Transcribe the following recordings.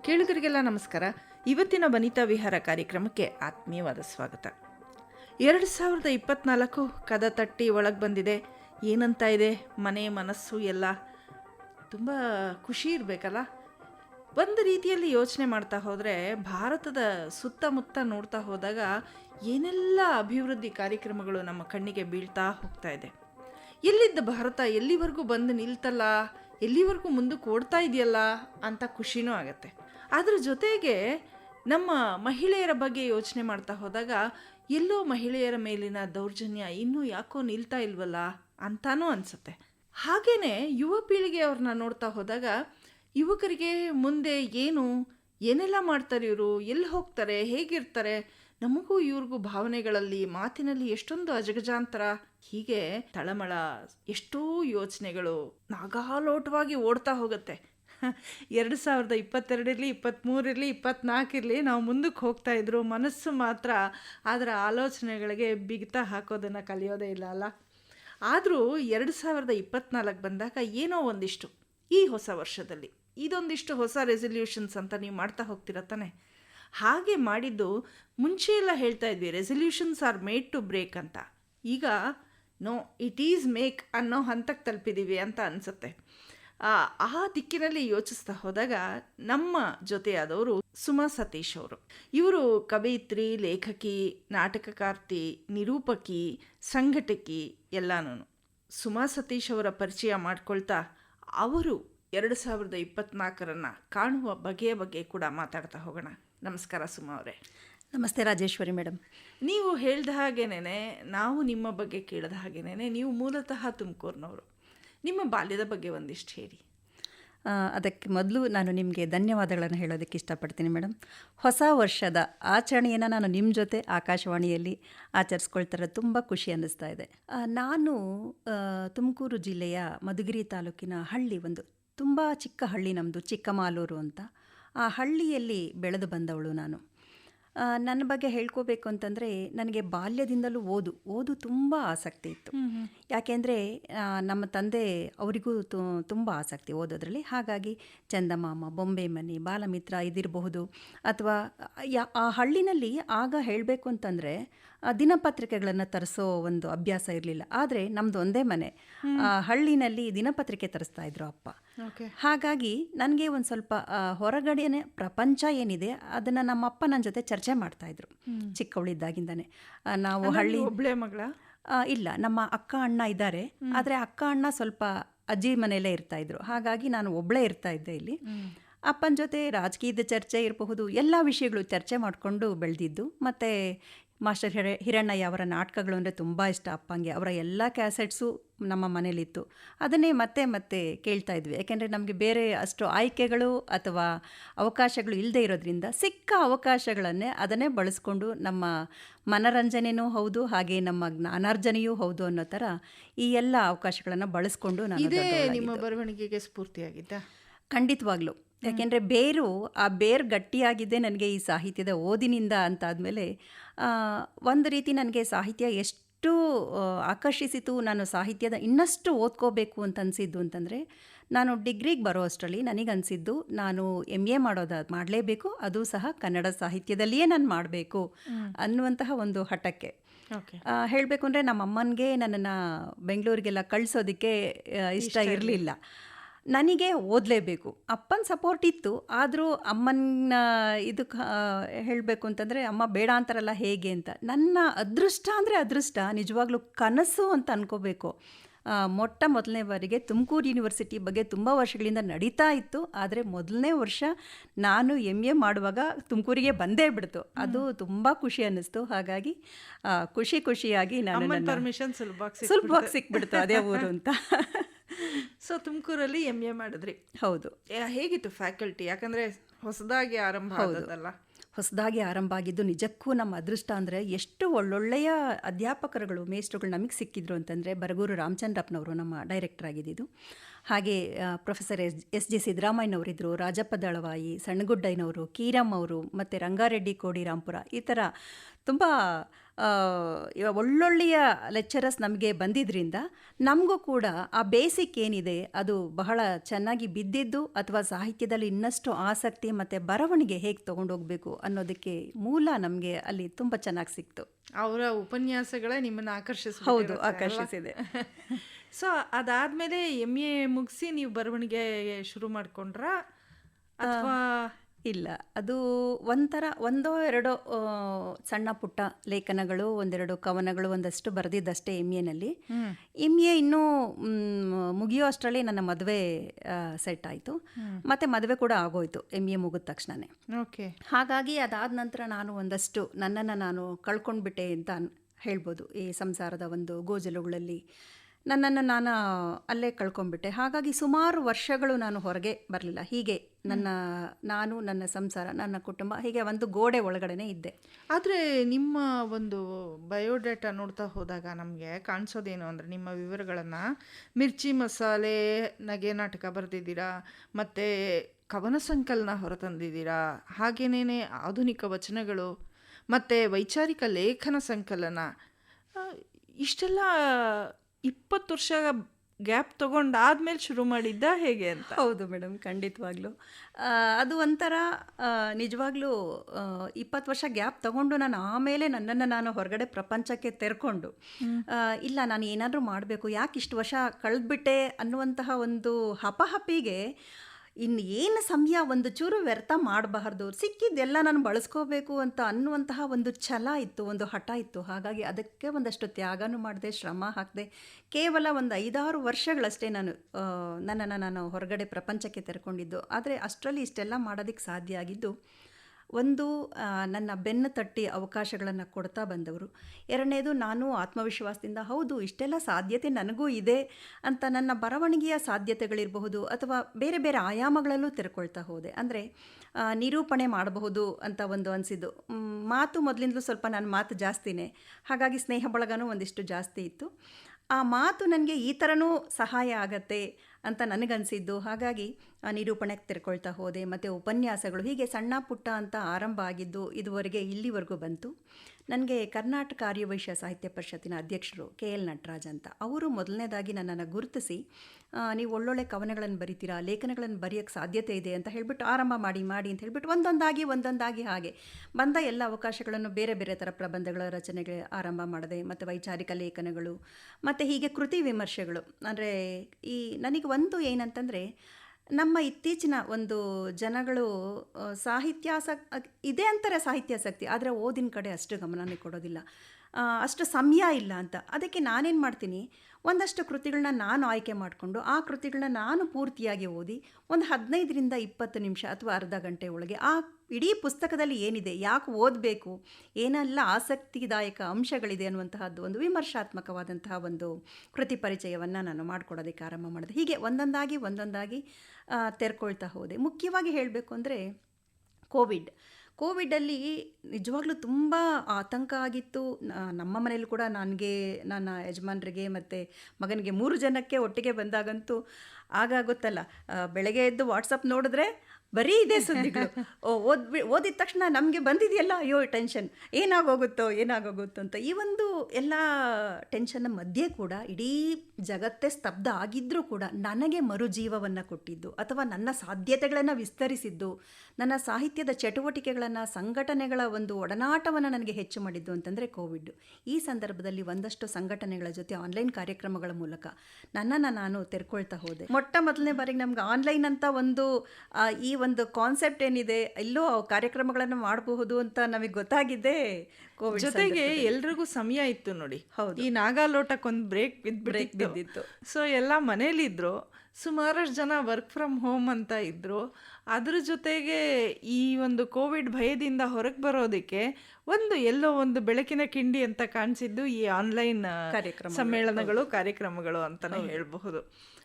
ಕೇಳುಗರಿಗೆಲ್ಲ ನಮಸ್ಕಾರ. ಇವತ್ತಿನ ವನಿತಾ ವಿಹಾರ ಕಾರ್ಯಕ್ರಮಕ್ಕೆ ಆತ್ಮೀಯವಾದ ಸ್ವಾಗತ. ಎರಡು ಸಾವಿರದ ಇಪ್ಪತ್ನಾಲ್ಕು ಕದ ತಟ್ಟಿ ಒಳಗೆ ಬಂದಿದೆ. ಏನಂತ ಇದೆ? ಮನೆ, ಮನಸ್ಸು ಎಲ್ಲ ತುಂಬ ಖುಷಿ ಇರಬೇಕಲ್ಲ? ಒಂದು ರೀತಿಯಲ್ಲಿ ಯೋಚನೆ ಮಾಡ್ತಾ ಹೋದರೆ, ಭಾರತದ ಸುತ್ತಮುತ್ತ ನೋಡ್ತಾ ಹೋದಾಗ ಏನೆಲ್ಲ ಅಭಿವೃದ್ಧಿ ಕಾರ್ಯಕ್ರಮಗಳು ನಮ್ಮ ಕಣ್ಣಿಗೆ ಬೀಳ್ತಾ ಹೋಗ್ತಾ ಇದೆ. ಎಲ್ಲಿದ್ದ ಭಾರತ ಎಲ್ಲಿವರೆಗೂ ಬಂದು ನಿಲ್ತಲ್ಲ? ಎಲ್ಲಿವರೆಗೂ ಮುಂದಕ್ಕೆ ಓಡ್ತಾ ಇದೆಯಲ್ಲ ಅಂತ ಖುಷಿನೂ ಆಗತ್ತೆ. ಅದ್ರ ಜೊತೆಗೆ ನಮ್ಮ ಮಹಿಳೆಯರ ಬಗ್ಗೆ ಯೋಚನೆ ಮಾಡ್ತಾ ಹೋದಾಗ, ಎಲ್ಲೋ ಮಹಿಳೆಯರ ಮೇಲಿನ ದೌರ್ಜನ್ಯ ಇನ್ನೂ ಯಾಕೋ ನಿಲ್ತಾ ಇಲ್ವಲ್ಲ ಅಂತಾನೂ ಅನಿಸುತ್ತೆ. ಹಾಗೇನೆ ಯುವ ಪೀಳಿಗೆಯವ್ರನ್ನ ನೋಡ್ತಾ ಹೋದಾಗ, ಯುವಕರಿಗೆ ಮುಂದೆ ಏನು, ಏನೆಲ್ಲ ಮಾಡ್ತಾರೆ ಇವರು ಎಲ್ಲಿ ಹೋಗ್ತಾರೆ, ಹೇಗಿರ್ತಾರೆ, ನಮಗೂ ಇವ್ರಿಗೂ ಭಾವನೆಗಳಲ್ಲಿ, ಮಾತಿನಲ್ಲಿ ಎಷ್ಟೊಂದು ಅಜಗಜಾಂತರ, ಹೀಗೆ ತಳಮಳ, ಎಷ್ಟೋ ಯೋಚನೆಗಳು ನಾಗಾಲೋಟವಾಗಿ ಓಡ್ತಾ ಹೋಗುತ್ತೆ. ಎರಡು ಸಾವಿರದ ಇಪ್ಪತ್ತೆರಡಿರಲಿ ಇಪ್ಪತ್ತ್ಮೂರಿರಲಿ ಇಪ್ಪತ್ನಾಲ್ಕಿರಲಿ ನಾವು ಮುಂದಕ್ಕೆ ಹೋಗ್ತಾ ಇದ್ರು. ಮನಸ್ಸು ಮಾತ್ರ ಅದರ ಆಲೋಚನೆಗಳಿಗೆ ಬಿಗಿತ ಹಾಕೋದನ್ನು ಕಲಿಯೋದೇ ಇಲ್ಲ ಅಲ್ಲ? ಆದರೂ ಎರಡು ಸಾವಿರದ ಇಪ್ಪತ್ನಾಲ್ಕು ಬಂದಾಗ ಏನೋ ಒಂದಿಷ್ಟು ಈ ಹೊಸ ವರ್ಷದಲ್ಲಿ, ಇದೊಂದಿಷ್ಟು ಹೊಸ ರೆಸಲ್ಯೂಷನ್ಸ್ ಅಂತ ನೀವು ಮಾಡ್ತಾ ಹೋಗ್ತೀರ ತಾನೆ? ಹಾಗೆ ಮಾಡಿದ್ದು ಮುಂಚೆ ಎಲ್ಲ ಹೇಳ್ತಾ ಇದ್ವಿ resolutions are made to break ಅಂತ. ಈಗ ನೋ ಇಟ್ ಈಸ್ ಮೇಕ್ ಅನ್ನೋ ಹಂತಕ್ಕೆ ತಲುಪಿದ್ದೀವಿ ಅಂತ ಅನಿಸುತ್ತೆ. ಆ ದಿಕ್ಕಿನಲ್ಲಿ ಯೋಚಿಸ್ತಾ ಹೋದಾಗ ನಮ್ಮ ಜೊತೆಯಾದವರು ಸುಮಾ ಸತೀಶ್ ಅವರು. ಇವರು ಕವಯಿತ್ರಿ ಲೇಖಕಿ ನಾಟಕಕಾರ್ತಿ ನಿರೂಪಕಿ ಸಂಘಟಕಿ ಎಲ್ಲಾನು ಸುಮಾ ಸತೀಶ್ ಅವರ ಪರಿಚಯ ಮಾಡ್ಕೊಳ್ತಾ ಅವರು ಎರಡು ಸಾವಿರದ ಇಪ್ಪತ್ನಾಲ್ಕರನ್ನು ಕಾಣುವ ಬಗೆಯ ಬಗ್ಗೆ ಕೂಡ ಮಾತಾಡ್ತಾ ಹೋಗೋಣ. ನಮಸ್ಕಾರ ಸುಮಾ ಅವರೇ. ನಮಸ್ತೆ ರಾಜೇಶ್ವರಿ ಮೇಡಮ್ ನೀವು ಹೇಳ್ದ ಹಾಗೇನೆ ನಾವು ನಿಮ್ಮ ಬಗ್ಗೆ ಕೇಳಿದ ಹಾಗೇನೆ ನೀವು ಮೂಲತಃ ತುಮಕೂರಿನವರು. ನಿಮ್ಮ ಬಾಲ್ಯದ ಬಗ್ಗೆ ಒಂದಿಷ್ಟು ಹೇಳಿ. ಅದಕ್ಕೆ ಮೊದಲು ನಾನು ನಿಮಗೆ ಧನ್ಯವಾದಗಳನ್ನು ಹೇಳೋದಕ್ಕೆ ಇಷ್ಟಪಡ್ತೀನಿ ಮೇಡಮ್. ಹೊಸ ವರ್ಷದ ಆಚರಣೆಯನ್ನು ನಾನು ನಿಮ್ಮ ಜೊತೆ ಆಕಾಶವಾಣಿಯಲ್ಲಿ ಆಚರಿಸ್ಕೊಳ್ತಾರೆ ತುಂಬ ಖುಷಿ ಅನ್ನಿಸ್ತಾ ಇದೆ. ನಾನು ತುಮಕೂರು ಜಿಲ್ಲೆಯ ಮಧುಗಿರಿ ತಾಲೂಕಿನ ಹಳ್ಳಿ ಒಂದು ತುಂಬ ಚಿಕ್ಕ ಹಳ್ಳಿ ನಮ್ಮದು ಚಿಕ್ಕಮಾಲೂರು ಅಂತ. ಆ ಹಳ್ಳಿಯಲ್ಲಿ ಬೆಳೆದು ಬಂದವಳು ನಾನು. ನನ್ನ ಬಗ್ಗೆ ಹೇಳ್ಕೋಬೇಕು ಅಂತಂದರೆ ನನಗೆ ಬಾಲ್ಯದಿಂದಲೂ ಓದು ಓದು ತುಂಬ ಆಸಕ್ತಿ ಇತ್ತು. ಯಾಕೆಂದರೆ ನಮ್ಮ ತಂದೆ ಅವರಿಗೂ ತುಂಬ ಆಸಕ್ತಿ ಓದೋದ್ರಲ್ಲಿ. ಹಾಗಾಗಿ ಚಂದಮಾಮ ಬೊಂಬೆ ಮನೆ ಬಾಲಮಿತ್ರ ಇದಿರಬಹುದು. ಅಥವಾ ಯಾ ಆ ಹಳ್ಳಿನಲ್ಲಿ ಆಗ ಹೇಳಬೇಕು ಅಂತಂದರೆ ದಿನಪತ್ರಿಕೆಗಳನ್ನು ತರಿಸೋ ಒಂದು ಅಭ್ಯಾಸ ಇರಲಿಲ್ಲ. ಆದರೆ ನಮ್ಮದು ಒಂದೇ ಮನೆ. ಹಳ್ಳಿನಲ್ಲಿ ದಿನಪತ್ರಿಕೆ ತರಿಸ್ತಾ ಇದ್ರು ಅಪ್ಪ. ಹಾಗಾಗಿ ನನಗೆ ಒಂದು ಸ್ವಲ್ಪ ಹೊರಗಡೆನೆ ಪ್ರಪಂಚ ಏನಿದೆ ಅದನ್ನು ನಮ್ಮಪ್ಪ ನನ್ನ ಜೊತೆ ಚರ್ಚೆ ಮಾಡ್ತಾ ಇದ್ರು. ಚಿಕ್ಕವಳಿದ್ದಾಗಿಂದಾನೆ. ನಾವು ಹಳ್ಳಿ ಒಬ್ಳೆ ಮಗಳ? ಇಲ್ಲ ನಮ್ಮ ಅಕ್ಕ ಅಣ್ಣ ಇದ್ದಾರೆ. ಆದರೆ ಅಕ್ಕ ಅಣ್ಣ ಸ್ವಲ್ಪ ಅಜ್ಜಿ ಮನೆಯಲ್ಲೇ ಇರ್ತಾ ಇದ್ರು. ಹಾಗಾಗಿ ನಾನು ಒಬ್ಳೇ ಇರ್ತಾ ಇದ್ದೆ ಇಲ್ಲಿ. ಅಪ್ಪನ ಜೊತೆ ರಾಜಕೀಯದ ಚರ್ಚೆ ಇರಬಹುದು ಎಲ್ಲ ವಿಷಯಗಳು ಚರ್ಚೆ ಮಾಡಿಕೊಂಡು ಬೆಳೆದಿದ್ದು. ಮತ್ತು ಮಾಸ್ಟರ್ ಹಿರ ಹಿರಣ್ಣಯ್ಯ ಅವರ ನಾಟಕಗಳು ಅಂದರೆ ತುಂಬ ಇಷ್ಟ ಅಪ್ಪಂಗೆ. ಅವರ ಎಲ್ಲ ಕ್ಯಾಸೆಟ್ಸು ನಮ್ಮ ಮನೇಲಿತ್ತು. ಅದನ್ನೇ ಮತ್ತೆ ಮತ್ತೆ ಕೇಳ್ತಾ ಇದ್ವಿ. ಯಾಕೆಂದರೆ ನಮಗೆ ಬೇರೆ ಅಷ್ಟು ಆಯ್ಕೆಗಳು ಅಥವಾ ಅವಕಾಶಗಳು ಇಲ್ಲದೆ ಇರೋದ್ರಿಂದ ಸಿಕ್ಕ ಅವಕಾಶಗಳನ್ನೇ ಅದನ್ನೇ ಬಳಸ್ಕೊಂಡು ನಮ್ಮ ಮನರಂಜನೆಯೂ ಹೌದು ಹಾಗೆ ನಮ್ಮ ಜ್ಞಾನಾರ್ಜನೆಯೂ ಹೌದು ಅನ್ನೋ ಥರ ಈ ಎಲ್ಲ ಅವಕಾಶಗಳನ್ನು ಬಳಸ್ಕೊಂಡು ನಾನು ಇದೇ ನಿಮ್ಮ ಬರವಣಿಗೆಗೆ ಸ್ಫೂರ್ತಿಯಾಗಿದ್ದ? ಖಂಡಿತವಾಗ್ಲು. ಯಾಕೆಂದರೆ ಬೇರು ಆ ಬೇರು ಗಟ್ಟಿಯಾಗಿದ್ದೇ ನನಗೆ ಈ ಸಾಹಿತ್ಯದ ಓದಿನಿಂದ ಅಂತಾದಮೇಲೆ ಒಂದು ರೀತಿ ನನಗೆ ಸಾಹಿತ್ಯ ಎಷ್ಟು ಆಕರ್ಷಿಸಿತು ನಾನು ಸಾಹಿತ್ಯದ ಇನ್ನಷ್ಟು ಓದ್ಕೋಬೇಕು ಅಂತ ಅನಿಸಿದ್ದು ಅಂತಂದರೆ ನಾನು ಡಿಗ್ರಿಗೆ ಬರೋ ಅಷ್ಟರಲ್ಲಿ ನನಗನ್ಸಿದ್ದು ನಾನು ಎಂ ಎ ಮಾಡೋದ ಮಾಡಲೇಬೇಕು ಅದು ಸಹ ಕನ್ನಡ ಸಾಹಿತ್ಯದಲ್ಲಿಯೇ ನಾನು ಮಾಡಬೇಕು ಅನ್ನುವಂತಹ ಒಂದು ಹಠಕ್ಕೆ. ಹೇಳಬೇಕು ಅಂದರೆ ನಮ್ಮ ಅಮ್ಮನಿಗೆ ನನ್ನನ್ನು ಬೆಂಗಳೂರಿಗೆಲ್ಲ ಕಳಿಸೋದಕ್ಕೆ ಇಷ್ಟ ಇರಲಿಲ್ಲ. ನನಗೆ ಓದಲೇಬೇಕು. ಅಪ್ಪನ ಸಪೋರ್ಟ್ ಇತ್ತು ಆದರೂ ಅಮ್ಮನ ಇದಕ್ಕೆ ಹೇಳಬೇಕು ಅಂತಂದರೆ ಅಮ್ಮ ಬೇಡ ಅಂತಾರಲ್ಲ ಹೇಗೆ ಅಂತ. ನನ್ನ ಅದೃಷ್ಟ ಅಂದರೆ ಅದೃಷ್ಟ ನಿಜವಾಗ್ಲೂ ಕನಸು ಅಂತ ಅನ್ಕೋಬೇಕು. ಮೊಟ್ಟ ಮೊದಲನೇ ಬಾರಿಗೆ ತುಮಕೂರು ಯೂನಿವರ್ಸಿಟಿ ಬಗ್ಗೆ ತುಂಬ ವರ್ಷಗಳಿಂದ ನಡೀತಾ ಇತ್ತು. ಆದರೆ ಮೊದಲನೇ ವರ್ಷ ನಾನು ಎಂ ಎ ಮಾಡುವಾಗ ತುಮಕೂರಿಗೆ ಬಂದೇ ಬಿಡ್ತು. ಅದು ತುಂಬ ಖುಷಿ ಅನ್ನಿಸ್ತು. ಹಾಗಾಗಿ ಖುಷಿ ಖುಷಿಯಾಗಿ ನಾನು ಸುಲಭವಾಗಿ ಸಿಕ್ಬಿಡ್ತು ಅದೇ ಊರು ಅಂತ. ಸೊ ತುಮಕೂರಲ್ಲಿ ಎಂ ಎ ಮಾಡಿದ್ರಿ. ಹೌದು. ಹೇಗಿತ್ತು ಫ್ಯಾಕಲ್ಟಿ ಯಾಕಂದ್ರೆ ಹೊಸದಾಗಿ ಆರಂಭ ಆಗೋದಲ್ಲ ಹೊಸದಾಗಿ ಆರಂಭ ಆಗಿದ್ದು ನಿಜಕ್ಕೂ ನಮ್ಮ ಅದೃಷ್ಟ ಅಂದರೆ ಎಷ್ಟು ಒಳ್ಳೊಳ್ಳೆಯ ಅಧ್ಯಾಪಕರುಗಳು ಮೇಸ್ಟ್ರುಗಳು ನಮಗೆ ಸಿಕ್ಕಿದ್ರು ಅಂತಂದರೆ ಬರಗೂರು ರಾಮಚಂದ್ರಪ್ಪನವರು ನಮ್ಮ ಡೈರೆಕ್ಟರ್ ಆಗಿದ್ದಿದ್ದು ಹಾಗೆ ಪ್ರೊಫೆಸರ್ ಎಸ್ ಎಸ್ ಜಿ ಸಿದ್ದರಾಮಯ್ಯನವರಿದ್ದರು ರಾಜಪ್ಪ ದಳವಾಯಿ ಸಣ್ಣಗುಡ್ಡಯ್ಯನವರು ಕೀರಮ್ ಅವರು ಮತ್ತು ರಂಗಾರೆಡ್ಡಿ ಕೋಡಿರಾಂಪುರ ಈ ಥರ ತುಂಬ ಒಳ್ಳೊಳ್ಳೆಯ ಲೆಕ್ಚರರ್ಸ್ ನಮಗೆ ಬಂದಿದ್ದರಿಂದ ನಮಗೂ ಕೂಡ ಆ ಬೇಸಿಕ್ ಏನಿದೆ ಅದು ಬಹಳ ಚೆನ್ನಾಗಿ ಬಿದ್ದಿದ್ದು ಅಥವಾ ಸಾಹಿತ್ಯದಲ್ಲಿ ಇನ್ನಷ್ಟು ಆಸಕ್ತಿ ಮತ್ತು ಬರವಣಿಗೆ ಹೇಗೆ ತೊಗೊಂಡೋಗ್ಬೇಕು ಅನ್ನೋದಕ್ಕೆ ಮೂಲ ನಮಗೆ ಅಲ್ಲಿ ತುಂಬ ಚೆನ್ನಾಗಿ ಸಿಕ್ತು. ಅವರ ಉಪನ್ಯಾಸಗಳೇ ನಿಮ್ಮನ್ನು ಆಕರ್ಷಿಸ ಹೌದು ಆಕರ್ಷಿಸಿದೆ. ಸೊ ಅದಾದ್ಮೇಲೆ ಎಂ ಎ ಮುಗಿಸಿ ನೀವು ಬರವಣಿಗೆ ಶುರು ಮಾಡ್ಕೊಂಡ್ರಾ? ಅಥವಾ ಇಲ್ಲ. ಅದು ಒಂಥರ ಒಂದೋ ಎರಡೋ ಸಣ್ಣ ಪುಟ್ಟ ಲೇಖನಗಳು ಒಂದೆರಡು ಕವನಗಳು ಒಂದಷ್ಟು ಬರೆದಿದ್ದಷ್ಟೇ ಎಂ ಎನಲ್ಲಿ ಎಂ ಎ ಇನ್ನೂ ಮುಗಿಯೋ ಅಷ್ಟರಲ್ಲಿ ನನ್ನ ಮದುವೆ ಸೆಟ್ ಆಯಿತು. ಮತ್ತು ಮದುವೆ ಕೂಡ ಆಗೋಯ್ತು ಎಂ ಎ ಮುಗಿದ ತಕ್ಷಣವೇ ಓಕೆ. ಹಾಗಾಗಿ ಅದಾದ ನಂತರ ನಾನು ಒಂದಷ್ಟು ನನ್ನನ್ನು ನಾನು ಕಳ್ಕೊಂಡ್ಬಿಟ್ಟೆ ಅಂತ ಹೇಳ್ಬೋದು. ಈ ಸಂಸಾರದ ಒಂದು ಗೋಜಲುಗಳಲ್ಲಿ ನನ್ನನ್ನು ನಾನು ಅಲ್ಲೇ ಕಳ್ಕೊಂಡ್ಬಿಟ್ಟೆ. ಹಾಗಾಗಿ ಸುಮಾರು ವರ್ಷಗಳು ನಾನು ಹೊರಗೆ ಬರಲಿಲ್ಲ. ಹೀಗೆ ನನ್ನ ನಾನು, ನನ್ನ ಸಂಸಾರ, ನನ್ನ ಕುಟುಂಬ, ಹೀಗೆ ಒಂದು ಗೋಡೆ ಒಳಗಡೆನೇ ಇದ್ದೆ. ಆದರೆ ನಿಮ್ಮ ಒಂದು ಬಯೋಡೇಟಾ ನೋಡ್ತಾ ಹೋದಾಗ ನಮಗೆ ಕಾಣಿಸೋದೇನು ಅಂದರೆ ನಿಮ್ಮ ವಿವರಗಳನ್ನು ಮಿರ್ಚಿ ಮಸಾಲೆ ನಗೆ ನಾಟಕ ಬರೆದಿದ್ದೀರಾ, ಮತ್ತು ಕವನ ಸಂಕಲನ ಹೊರತಂದಿದ್ದೀರಾ ಹಾಗೇನೇ ಆಧುನಿಕ ವಚನಗಳು, ಮತ್ತು ವೈಚಾರಿಕ ಲೇಖನ ಸಂಕಲನ ಇಷ್ಟೆಲ್ಲ ಇಪ್ಪತ್ತು ವರ್ಷ ಗ್ಯಾಪ್ ತಗೊಂಡಾದ್ಮೇಲೆ ಶುರು ಮಾಡಿದ್ದ ಹೇಗೆ ಅಂತ? ಹೌದು ಮೇಡಮ್ ಖಂಡಿತವಾಗ್ಲೂ. ಅದು ಒಂಥರ ನಿಜವಾಗ್ಲೂ ಇಪ್ಪತ್ತು ವರ್ಷ ಗ್ಯಾಪ್ ತಗೊಂಡು ನಾನು ಆಮೇಲೆ ನನ್ನನ್ನು ನಾನು ಹೊರಗಡೆ ಪ್ರಪಂಚಕ್ಕೆ ತೆರ್ಕೊಂಡು ಇಲ್ಲ ನಾನು ಏನಾದರೂ ಮಾಡಬೇಕು ಯಾಕೆ ಇಷ್ಟು ವರ್ಷ ಕಳೆದ್ಬಿಟ್ಟೆ ಅನ್ನುವಂತಹ ಒಂದು ಹಪಹಪಿಗೆ ಇನ್ನು ಏನು ಸಮಯ ಒಂದು ಚೂರು ವ್ಯರ್ಥ ಮಾಡಬಾರ್ದು. ಸಿಕ್ಕಿದ್ದೆಲ್ಲ ನಾನು ಬಳಸ್ಕೋಬೇಕು ಅಂತ ಅನ್ನುವಂತಹ ಒಂದು ಛಲ ಇತ್ತು, ಒಂದು ಹಠ ಇತ್ತು. ಹಾಗಾಗಿ ಅದಕ್ಕೆ ಒಂದಷ್ಟು ತ್ಯಾಗನೂ ಮಾಡಿದೆ, ಶ್ರಮ ಹಾಕಿದೆ. ಕೇವಲ ಒಂದು ಐದಾರು ವರ್ಷಗಳಷ್ಟೇ ನಾನು ನನ್ನನ್ನು ನಾನು ಹೊರಗಡೆ ಪ್ರಪಂಚಕ್ಕೆ ತೆರ್ಕೊಂಡಿದ್ದು. ಆದರೆ ಅಷ್ಟರಲ್ಲಿ ಇಷ್ಟೆಲ್ಲ ಮಾಡೋದಕ್ಕೆ ಸಾಧ್ಯ ಆಗಿದ್ದು ಒಂದು ನನ್ನ ಬೆನ್ನು ತಟ್ಟಿ ಅವಕಾಶಗಳನ್ನು ಕೊಡ್ತಾ ಬಂದವರು. ಎರಡನೇದು, ನಾನು ಆತ್ಮವಿಶ್ವಾಸದಿಂದ, ಹೌದು, ಇಷ್ಟೆಲ್ಲ ಸಾಧ್ಯತೆ ನನಗೂ ಇದೆ ಅಂತ ನನ್ನ ಬರವಣಿಗೆಯ ಸಾಧ್ಯತೆಗಳಿರಬಹುದು ಅಥವಾ ಬೇರೆ ಬೇರೆ ಆಯಾಮಗಳಲ್ಲೂ ತೆರೆಕೊಳ್ತಾ ಹೋದೆ. ಅಂದರೆ ನಿರೂಪಣೆ ಮಾಡಬಹುದು ಅಂತ ಒಂದು ಅನಿಸಿದ್ದು. ಮಾತು ಮೊದಲಿಂದಲೂ ಸ್ವಲ್ಪ ನನ್ನ ಮಾತು ಜಾಸ್ತಿನೇ. ಹಾಗಾಗಿ ಸ್ನೇಹ ಬಳಗನೂ ಒಂದಿಷ್ಟು ಜಾಸ್ತಿ ಇತ್ತು. ಆ ಮಾತು ನನಗೆ ಈ ಥರನೂ ಸಹಾಯ ಆಗತ್ತೆ. ಅಂತ ನನಗನ್ಸಿದ್ದು. ಹಾಗಾಗಿ ಆ ನಿರೂಪಣೆಗೆ ತೆರ್ಕೊಳ್ತಾ ಹೋದೆ. ಮತ್ತು ಉಪನ್ಯಾಸಗಳು, ಹೀಗೆ ಸಣ್ಣ ಪುಟ್ಟ ಅಂತ ಆರಂಭ ಆಗಿದ್ದು ಇದುವರೆಗೆ ಇಲ್ಲಿವರೆಗೂ ಬಂತು. ನನಗೆ ಕರ್ನಾಟಕ ಆರ್ಯವೈಶ್ಯ ಸಾಹಿತ್ಯ ಪರಿಷತ್ತಿನ ಅಧ್ಯಕ್ಷರು ಕೆ ಎಲ್ ನಟರಾಜ್ ಅಂತ. ಅವರು ಮೊದಲನೇದಾಗಿ ನನ್ನನ್ನು ಗುರುತಿಸಿ ನೀವು ಒಳ್ಳೊಳ್ಳೆ ಕವನಗಳನ್ನು ಬರಿತೀರಾ, ಲೇಖನಗಳನ್ನು ಬರೆಯೋಕ್ಕೆ ಸಾಧ್ಯತೆ ಇದೆ ಅಂತ ಹೇಳಿಬಿಟ್ಟು ಆರಂಭ ಮಾಡಿ ಮಾಡಿ ಅಂತ ಹೇಳಿಬಿಟ್ಟು ಒಂದೊಂದಾಗಿ ಒಂದೊಂದಾಗಿ ಹಾಗೆ ಬಂದ ಎಲ್ಲ ಅವಕಾಶಗಳನ್ನು ಬೇರೆ ಬೇರೆ ಥರ ಪ್ರಬಂಧಗಳ ರಚನೆಗೆ ಆರಂಭ ಮಾಡಿದೆ. ಮತ್ತು ವೈಚಾರಿಕ ಲೇಖನಗಳು, ಮತ್ತು ಹೀಗೆ ಕೃತಿ ವಿಮರ್ಶೆಗಳು. ಅಂದರೆ ಈ ನನಗೆ ಒಂದು ಏನಂತಂದರೆ ನಮ್ಮ ಇತ್ತೀಚಿನ ಒಂದು ಜನಗಳು ಸಾಹಿತ್ಯಾಸಕ್ತಿ ಸಾಹಿತ್ಯಾಸಕ್, ಇದೆ ಅಂತಾರೆ ಸಾಹಿತ್ಯಾಸಕ್ತಿ, ಆದರೆ ಓದಿನ ಕಡೆ ಅಷ್ಟು ಗಮನನೇ ಕೊಡೋದಿಲ್ಲ. ಅಷ್ಟು ಸಮಯ ಇಲ್ಲ ಅಂತ. ಅದಕ್ಕೆ ನಾನೇನು ಮಾಡ್ತೀನಿ, ಒಂದಷ್ಟು ಕೃತಿಗಳನ್ನ ನಾನು ಆಯ್ಕೆ ಮಾಡಿಕೊಂಡು, ಆ ಕೃತಿಗಳನ್ನ ನಾನು ಪೂರ್ತಿಯಾಗಿ ಓದಿ, ಒಂದು ಹದಿನೈದರಿಂದ ಇಪ್ಪತ್ತು ನಿಮಿಷ ಅಥವಾ ಅರ್ಧ ಗಂಟೆ ಒಳಗೆ ಆ ಇಡೀ ಪುಸ್ತಕದಲ್ಲಿ ಏನಿದೆ? ಯಾಕೆ ಓದಬೇಕು? ಏನೆಲ್ಲ ಆಸಕ್ತಿದಾಯಕ ಅಂಶಗಳಿದೆ ಅನ್ನುವಂತಹದ್ದು ಒಂದು ವಿಮರ್ಶಾತ್ಮಕವಾದಂತಹ ಒಂದು ಕೃತಿ ಪರಿಚಯವನ್ನು ನಾನು ಮಾಡಿಕೊಡೋದಕ್ಕೆ ಆರಂಭ ಮಾಡಿದೆ. ಹೀಗೆ ಒಂದೊಂದಾಗಿ ಒಂದೊಂದಾಗಿ ತೆರ್ಕೊಳ್ತಾ ಹೋದೆ. ಮುಖ್ಯವಾಗಿ ಹೇಳಬೇಕು ಅಂದರೆ ಕೋವಿಡ್. ಕೋವಿಡಲ್ಲಿ ನಿಜವಾಗ್ಲೂ ತುಂಬ ಆತಂಕ ಆಗಿತ್ತು. ನಮ್ಮ ಮನೇಲಿ ಕೂಡ ನನಗೆ, ನನ್ನ ಯಜಮಾನರಿಗೆ ಮತ್ತು ಮಗನಿಗೆ ಮೂರು ಜನಕ್ಕೆ ಒಟ್ಟಿಗೆ ಬಂದಾಗಂತೂ ಆಗ ಗೊತ್ತಲ್ಲ. ಬೆಳಗ್ಗೆ ಎದ್ದು ವಾಟ್ಸಪ್ ನೋಡಿದ್ರೆ ಬರೀ ಇದೆ ಸುದ್ದಿಗಳು. ಓದ್ಬಿ ಓದ್ ಓದಿದ ತಕ್ಷಣ ನಮಗೆ ಬಂದಿದೆಯಲ್ಲ, ಅಯ್ಯೋ ಟೆನ್ಷನ್ ಏನಾಗೋಗುತ್ತೋ ಏನಾಗೋಗುತ್ತೋ ಅಂತ. ಈ ಒಂದು ಎಲ್ಲ ಟೆನ್ಷನ್ನ ಮಧ್ಯೆ ಕೂಡ ಇಡೀ ಜಗತ್ತೇ ಸ್ತಬ್ಧ ಆಗಿದ್ದರೂ ಕೂಡ ನನಗೆ ಮರುಜೀವವನ್ನು ಕೊಟ್ಟಿದ್ದು ಅಥವಾ ನನ್ನ ಸಾಧ್ಯತೆಗಳನ್ನು ವಿಸ್ತರಿಸಿದ್ದು, ನನ್ನ ಸಾಹಿತ್ಯದ ಚಟುವಟಿಕೆಗಳನ್ನು, ಸಂಘಟನೆಗಳ ಒಂದು ಒಡನಾಟವನ್ನು ನನಗೆ ಹೆಚ್ಚು ಮಾಡಿದ್ದು ಅಂತಂದರೆ ಕೋವಿಡ್. ಈ ಸಂದರ್ಭದಲ್ಲಿ ಒಂದಷ್ಟು ಸಂಘಟನೆಗಳ ಜೊತೆ ಆನ್ಲೈನ್ ಕಾರ್ಯಕ್ರಮಗಳ ಮೂಲಕ ನನ್ನನ್ನು ನಾನು ತೆರ್ಕೊಳ್ತಾ ಹೋದೆ. ಮೊಟ್ಟ ಮೊದಲನೇ ಬಾರಿಗೆ ನಮ್ಗೆ ಆನ್ಲೈನ್ ಅಂತ ಒಂದು ಈ ಒಂದು ಕಾನ್ಸೆಪ್ಟ್ ಏನಿದೆ ಎಲ್ಲೋ ಕಾರ್ಯಕ್ರಮಗಳನ್ನು ಮಾಡಬಹುದು ಅಂತ ನಮಗೆ ಗೊತ್ತಾಗಿದೆ ಕೋವಿಡ್ ಜೊತೆಗೆ ಎಲ್ರಿಗೂ ಸಮಯ ಇತ್ತು ನೋಡಿ. ಹೌದು. ಈ ನಾಗಾಲೋಟಕ್ಕೊಂದು ಬ್ರೇಕ್ ಬಿದ್ದು ಬ್ರೇಕ್ ಬಿದ್ದಿತ್ತು. ಸೊ ಎಲ್ಲ ಮನೇಲಿದ್ರು ಸುಮಾರಷ್ಟು ಜನ ವರ್ಕ್ ಫ್ರಮ್ ಹೋಮ್ ಅಂತ ಇದ್ರು. ಅದ್ರ ಜೊತೆಗೆ ಈ ಒಂದು ಕೋವಿಡ್ ಭಯದಿಂದ ಹೊರಗೆ ಬರೋದಕ್ಕೆ ಒಂದು ಎಲ್ಲೋ ಒಂದು ಬೆಳಕಿನ ಕಿಂಡಿ ಅಂತ ಕಾಣಿಸಿದ್ದು ಈ ಆನ್ಲೈನ್ ಕಾರ್ಯಕ್ರಮ ಸಮ್ಮೇಳನಗಳು ಕಾರ್ಯಕ್ರಮಗಳು ಅಂತಾನೆ ಹೇಳಬಹುದು.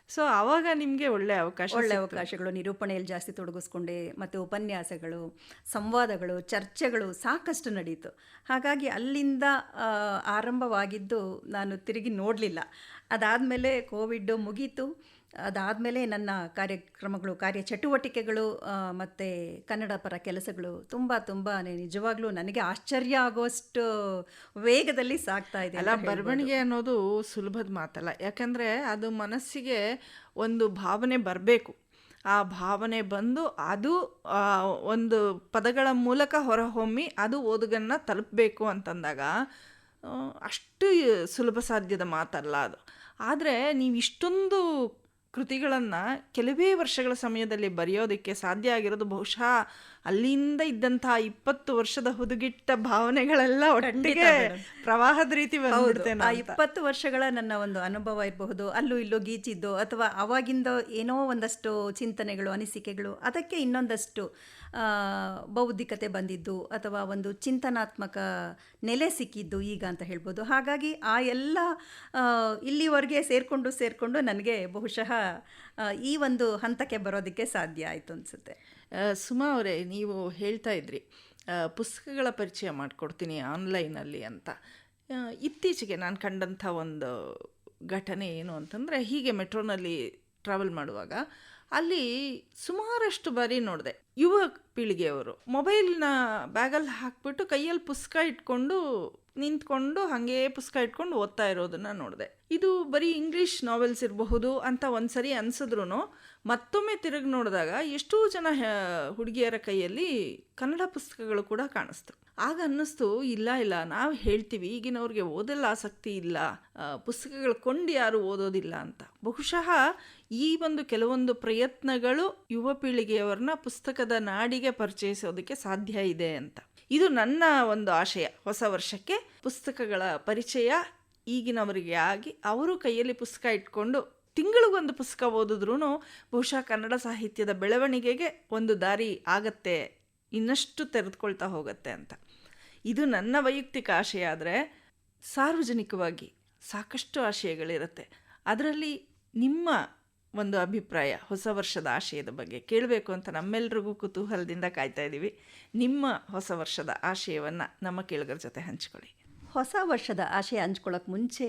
ಸೊ ಆವಾಗ ನಿಮಗೆ ಒಳ್ಳೆ ಅವಕಾಶ ಒಳ್ಳೆ ಅವಕಾಶಗಳು ನಿರೂಪಣೆಯಲ್ಲಿ ಜಾಸ್ತಿ ತೊಡಗಿಸ್ಕೊಂಡೆ ಮತ್ತು ಉಪನ್ಯಾಸಗಳು ಸಂವಾದಗಳು ಚರ್ಚೆಗಳು ಸಾಕಷ್ಟು ನಡೀತು. ಹಾಗಾಗಿ ಅಲ್ಲಿಂದ ಆರಂಭವಾಗಿದ್ದು ನಾನು ತಿರುಗಿ ನೋಡಲಿಲ್ಲ. ಅದಾದಮೇಲೆ ಕೋವಿಡ್ ಮುಗೀತು. ಅದಾದಮೇಲೆ ನನ್ನ ಕಾರ್ಯಕ್ರಮಗಳು ಕಾರ್ಯ ಚಟುವಟಿಕೆಗಳು ಮತ್ತು ಕನ್ನಡ ಪರ ಕೆಲಸಗಳು ತುಂಬ ತುಂಬ ನಿಜವಾಗ್ಲೂ ನನಗೆ ಆಶ್ಚರ್ಯ ಆಗುವಷ್ಟು ವೇಗದಲ್ಲಿ ಸಾಗ್ತಾ ಇದೆ ಅಲ್ಲ ಬರವಣಿಗೆ ಅನ್ನೋದು ಸುಲಭದ ಮಾತಲ್ಲ. ಯಾಕಂದರೆ ಅದು ಮನಸ್ಸಿಗೆ ಒಂದು ಭಾವನೆ ಬರಬೇಕು. ಆ ಭಾವನೆ ಬಂದು ಅದು ಒಂದು ಪದಗಳ ಮೂಲಕ ಹೊರಹೊಮ್ಮಿ ಅದು ಓದುಗನ್ನ ತಲುಪಬೇಕು ಅಂತಂದಾಗ ಅಷ್ಟು ಸುಲಭ ಸಾಧ್ಯದ ಮಾತಲ್ಲ ಅದು. ಆದರೆ ನೀವು ಇಷ್ಟೊಂದು ಕೃತಿಗಳನ್ನು ಕೆಲವೇ ವರ್ಷಗಳ ಸಮಯದಲ್ಲಿ ಬರೆಯೋದಕ್ಕೆ ಸಾಧ್ಯ ಆಗಿರೋದು ಬಹುಶಃ ಅಲ್ಲಿಂದ ಇದ್ದಂತಹ ಇಪ್ಪತ್ತು ವರ್ಷದ ಹುದುಗಿಟ್ಟ ಭಾವನೆಗಳೆಲ್ಲ ಒಟ್ಟಿಗೆ ಪ್ರವಾಹದ ರೀತಿ ಆ ಇಪ್ಪತ್ತು ವರ್ಷಗಳ ನನ್ನ ಒಂದು ಅನುಭವ ಇರಬಹುದು. ಅಲ್ಲೂ ಇಲ್ಲೂ ಗೀಚಿದ್ದು ಅಥವಾ ಅವಾಗಿಂದ ಏನೋ ಒಂದಷ್ಟು ಚಿಂತನೆಗಳು ಅನಿಸಿಕೆಗಳು ಅದಕ್ಕೆ ಇನ್ನೊಂದಷ್ಟು ಬೌದ್ಧಿಕತೆ ಬಂದಿದ್ದು ಅಥವಾ ಒಂದು ಚಿಂತನಾತ್ಮಕ ನೆಲೆ ಸಿಕ್ಕಿದ್ದು ಈಗ ಅಂತ ಹೇಳ್ಬೋದು. ಹಾಗಾಗಿ ಆ ಎಲ್ಲ ಇಲ್ಲಿವರೆಗೆ ಸೇರಿಕೊಂಡು ಸೇರಿಕೊಂಡು ನನಗೆ ಬಹುಶಃ ಈ ಒಂದು ಹಂತಕ್ಕೆ ಬರೋದಕ್ಕೆ ಸಾಧ್ಯ ಆಯಿತು ಅನಿಸುತ್ತೆ. ಸುಮಾ ಅವರೇ, ನೀವು ಹೇಳ್ತಾ ಇದ್ರಿ ಪುಸ್ತಕಗಳ ಪರಿಚಯ ಮಾಡಿಕೊಡ್ತೀನಿ ಆನ್ಲೈನಲ್ಲಿ ಅಂತ. ಇತ್ತೀಚೆಗೆ ನಾನು ಕಂಡಂಥ ಒಂದು ಘಟನೆ ಏನು ಅಂತಂದರೆ, ಹೀಗೆ ಮೆಟ್ರೋನಲ್ಲಿ ಟ್ರಾವೆಲ್ ಮಾಡುವಾಗ ಅಲ್ಲಿ ಸುಮಾರಷ್ಟು ಬಾರಿ ನೋಡಿದೆ. ಯುವ ಪೀಳಿಗೆಯವರು ಮೊಬೈಲ್ನ ಬ್ಯಾಗಲ್ಲಿ ಹಾಕ್ಬಿಟ್ಟು ಕೈಯಲ್ಲಿ ಪುಸ್ತಕ ಇಟ್ಕೊಂಡು ನಿಂತ್ಕೊಂಡು ಹಾಗೆ ಪುಸ್ತಕ ಇಟ್ಕೊಂಡು ಓದ್ತಾ ಇರೋದನ್ನು ನೋಡಿದೆ. ಇದು ಬರೀ ಇಂಗ್ಲೀಷ್ ನಾವೆಲ್ಸ್ ಇರಬಹುದು ಅಂತ ಒಂದ್ಸರಿ ಅನ್ಸಿದ್ರು ಮತ್ತೊಮ್ಮೆ ತಿರುಗಿ ನೋಡಿದಾಗ ಎಷ್ಟೋ ಜನ ಹುಡುಗಿಯರ ಕೈಯಲ್ಲಿ ಕನ್ನಡ ಪುಸ್ತಕಗಳು ಕೂಡ ಕಾಣಿಸ್ತು. ಆಗ ಅನ್ನಿಸ್ತು, ಇಲ್ಲ ಇಲ್ಲ, ನಾವು ಹೇಳ್ತೀವಿ, ಈಗಿನವ್ರಿಗೆ ಓದಲ್ಲ ಆಸಕ್ತಿ ಇಲ್ಲ ಪುಸ್ತಕಗಳು ಕೊಂಡು ಯಾರು ಓದೋದಿಲ್ಲ ಅಂತ. ಬಹುಶಃ ಈ ಒಂದು ಕೆಲವೊಂದು ಪ್ರಯತ್ನಗಳು ಯುವ ಪೀಳಿಗೆಯವ್ರನ್ನ ಪುಸ್ತಕದ ನಾಡಿಗೆ ಪರಿಚಯಿಸೋದಕ್ಕೆ ಸಾಧ್ಯ ಇದೆ ಅಂತ. ಇದು ನನ್ನ ಒಂದು ಆಶಯ. ಹೊಸ ವರ್ಷಕ್ಕೆ ಪುಸ್ತಕಗಳ ಪರಿಚಯ ಈಗಿನವರಿಗೆ ಆಗಿ ಅವರು ಕೈಯಲ್ಲಿ ಪುಸ್ತಕ ಇಟ್ಕೊಂಡು ತಿಂಗಳಿಗೊಂದು ಪುಸ್ತಕ ಓದಿದ್ರೂ ಬಹುಶಃ ಕನ್ನಡ ಸಾಹಿತ್ಯದ ಬೆಳವಣಿಗೆಗೆ ಒಂದು ದಾರಿ ಆಗತ್ತೆ, ಇನ್ನಷ್ಟು ತೆರೆದುಕೊಳ್ತಾ ಹೋಗುತ್ತೆ ಅಂತ. ಇದು ನನ್ನ ವೈಯಕ್ತಿಕ ಆಶಯ ಆದರೆ ಸಾರ್ವಜನಿಕವಾಗಿ ಸಾಕಷ್ಟು ಆಶಯಗಳಿರುತ್ತೆ. ಅದರಲ್ಲಿ ನಿಮ್ಮ ಒಂದು ಅಭಿಪ್ರಾಯ, ಹೊಸ ವರ್ಷದ ಆಶಯದ ಬಗ್ಗೆ. ಕೇಳಬೇಕು ಅಂತ ನಮ್ಮೆಲ್ರಿಗೂ ಕುತೂಹಲದಿಂದ ಕಾಯ್ತಾ ಇದ್ದೀವಿ ನಿಮ್ಮ ಹೊಸ ವರ್ಷದ ಆಶಯವನ್ನು ನಮ್ಮ ಕೇಳುಗರ ಜೊತೆ ಹಂಚ್ಕೊಳ್ಳಿ. ಹೊಸ ವರ್ಷದ ಆಶಯ ಹಂಚ್ಕೊಳ್ಳೋಕೆ ಮುಂಚೆ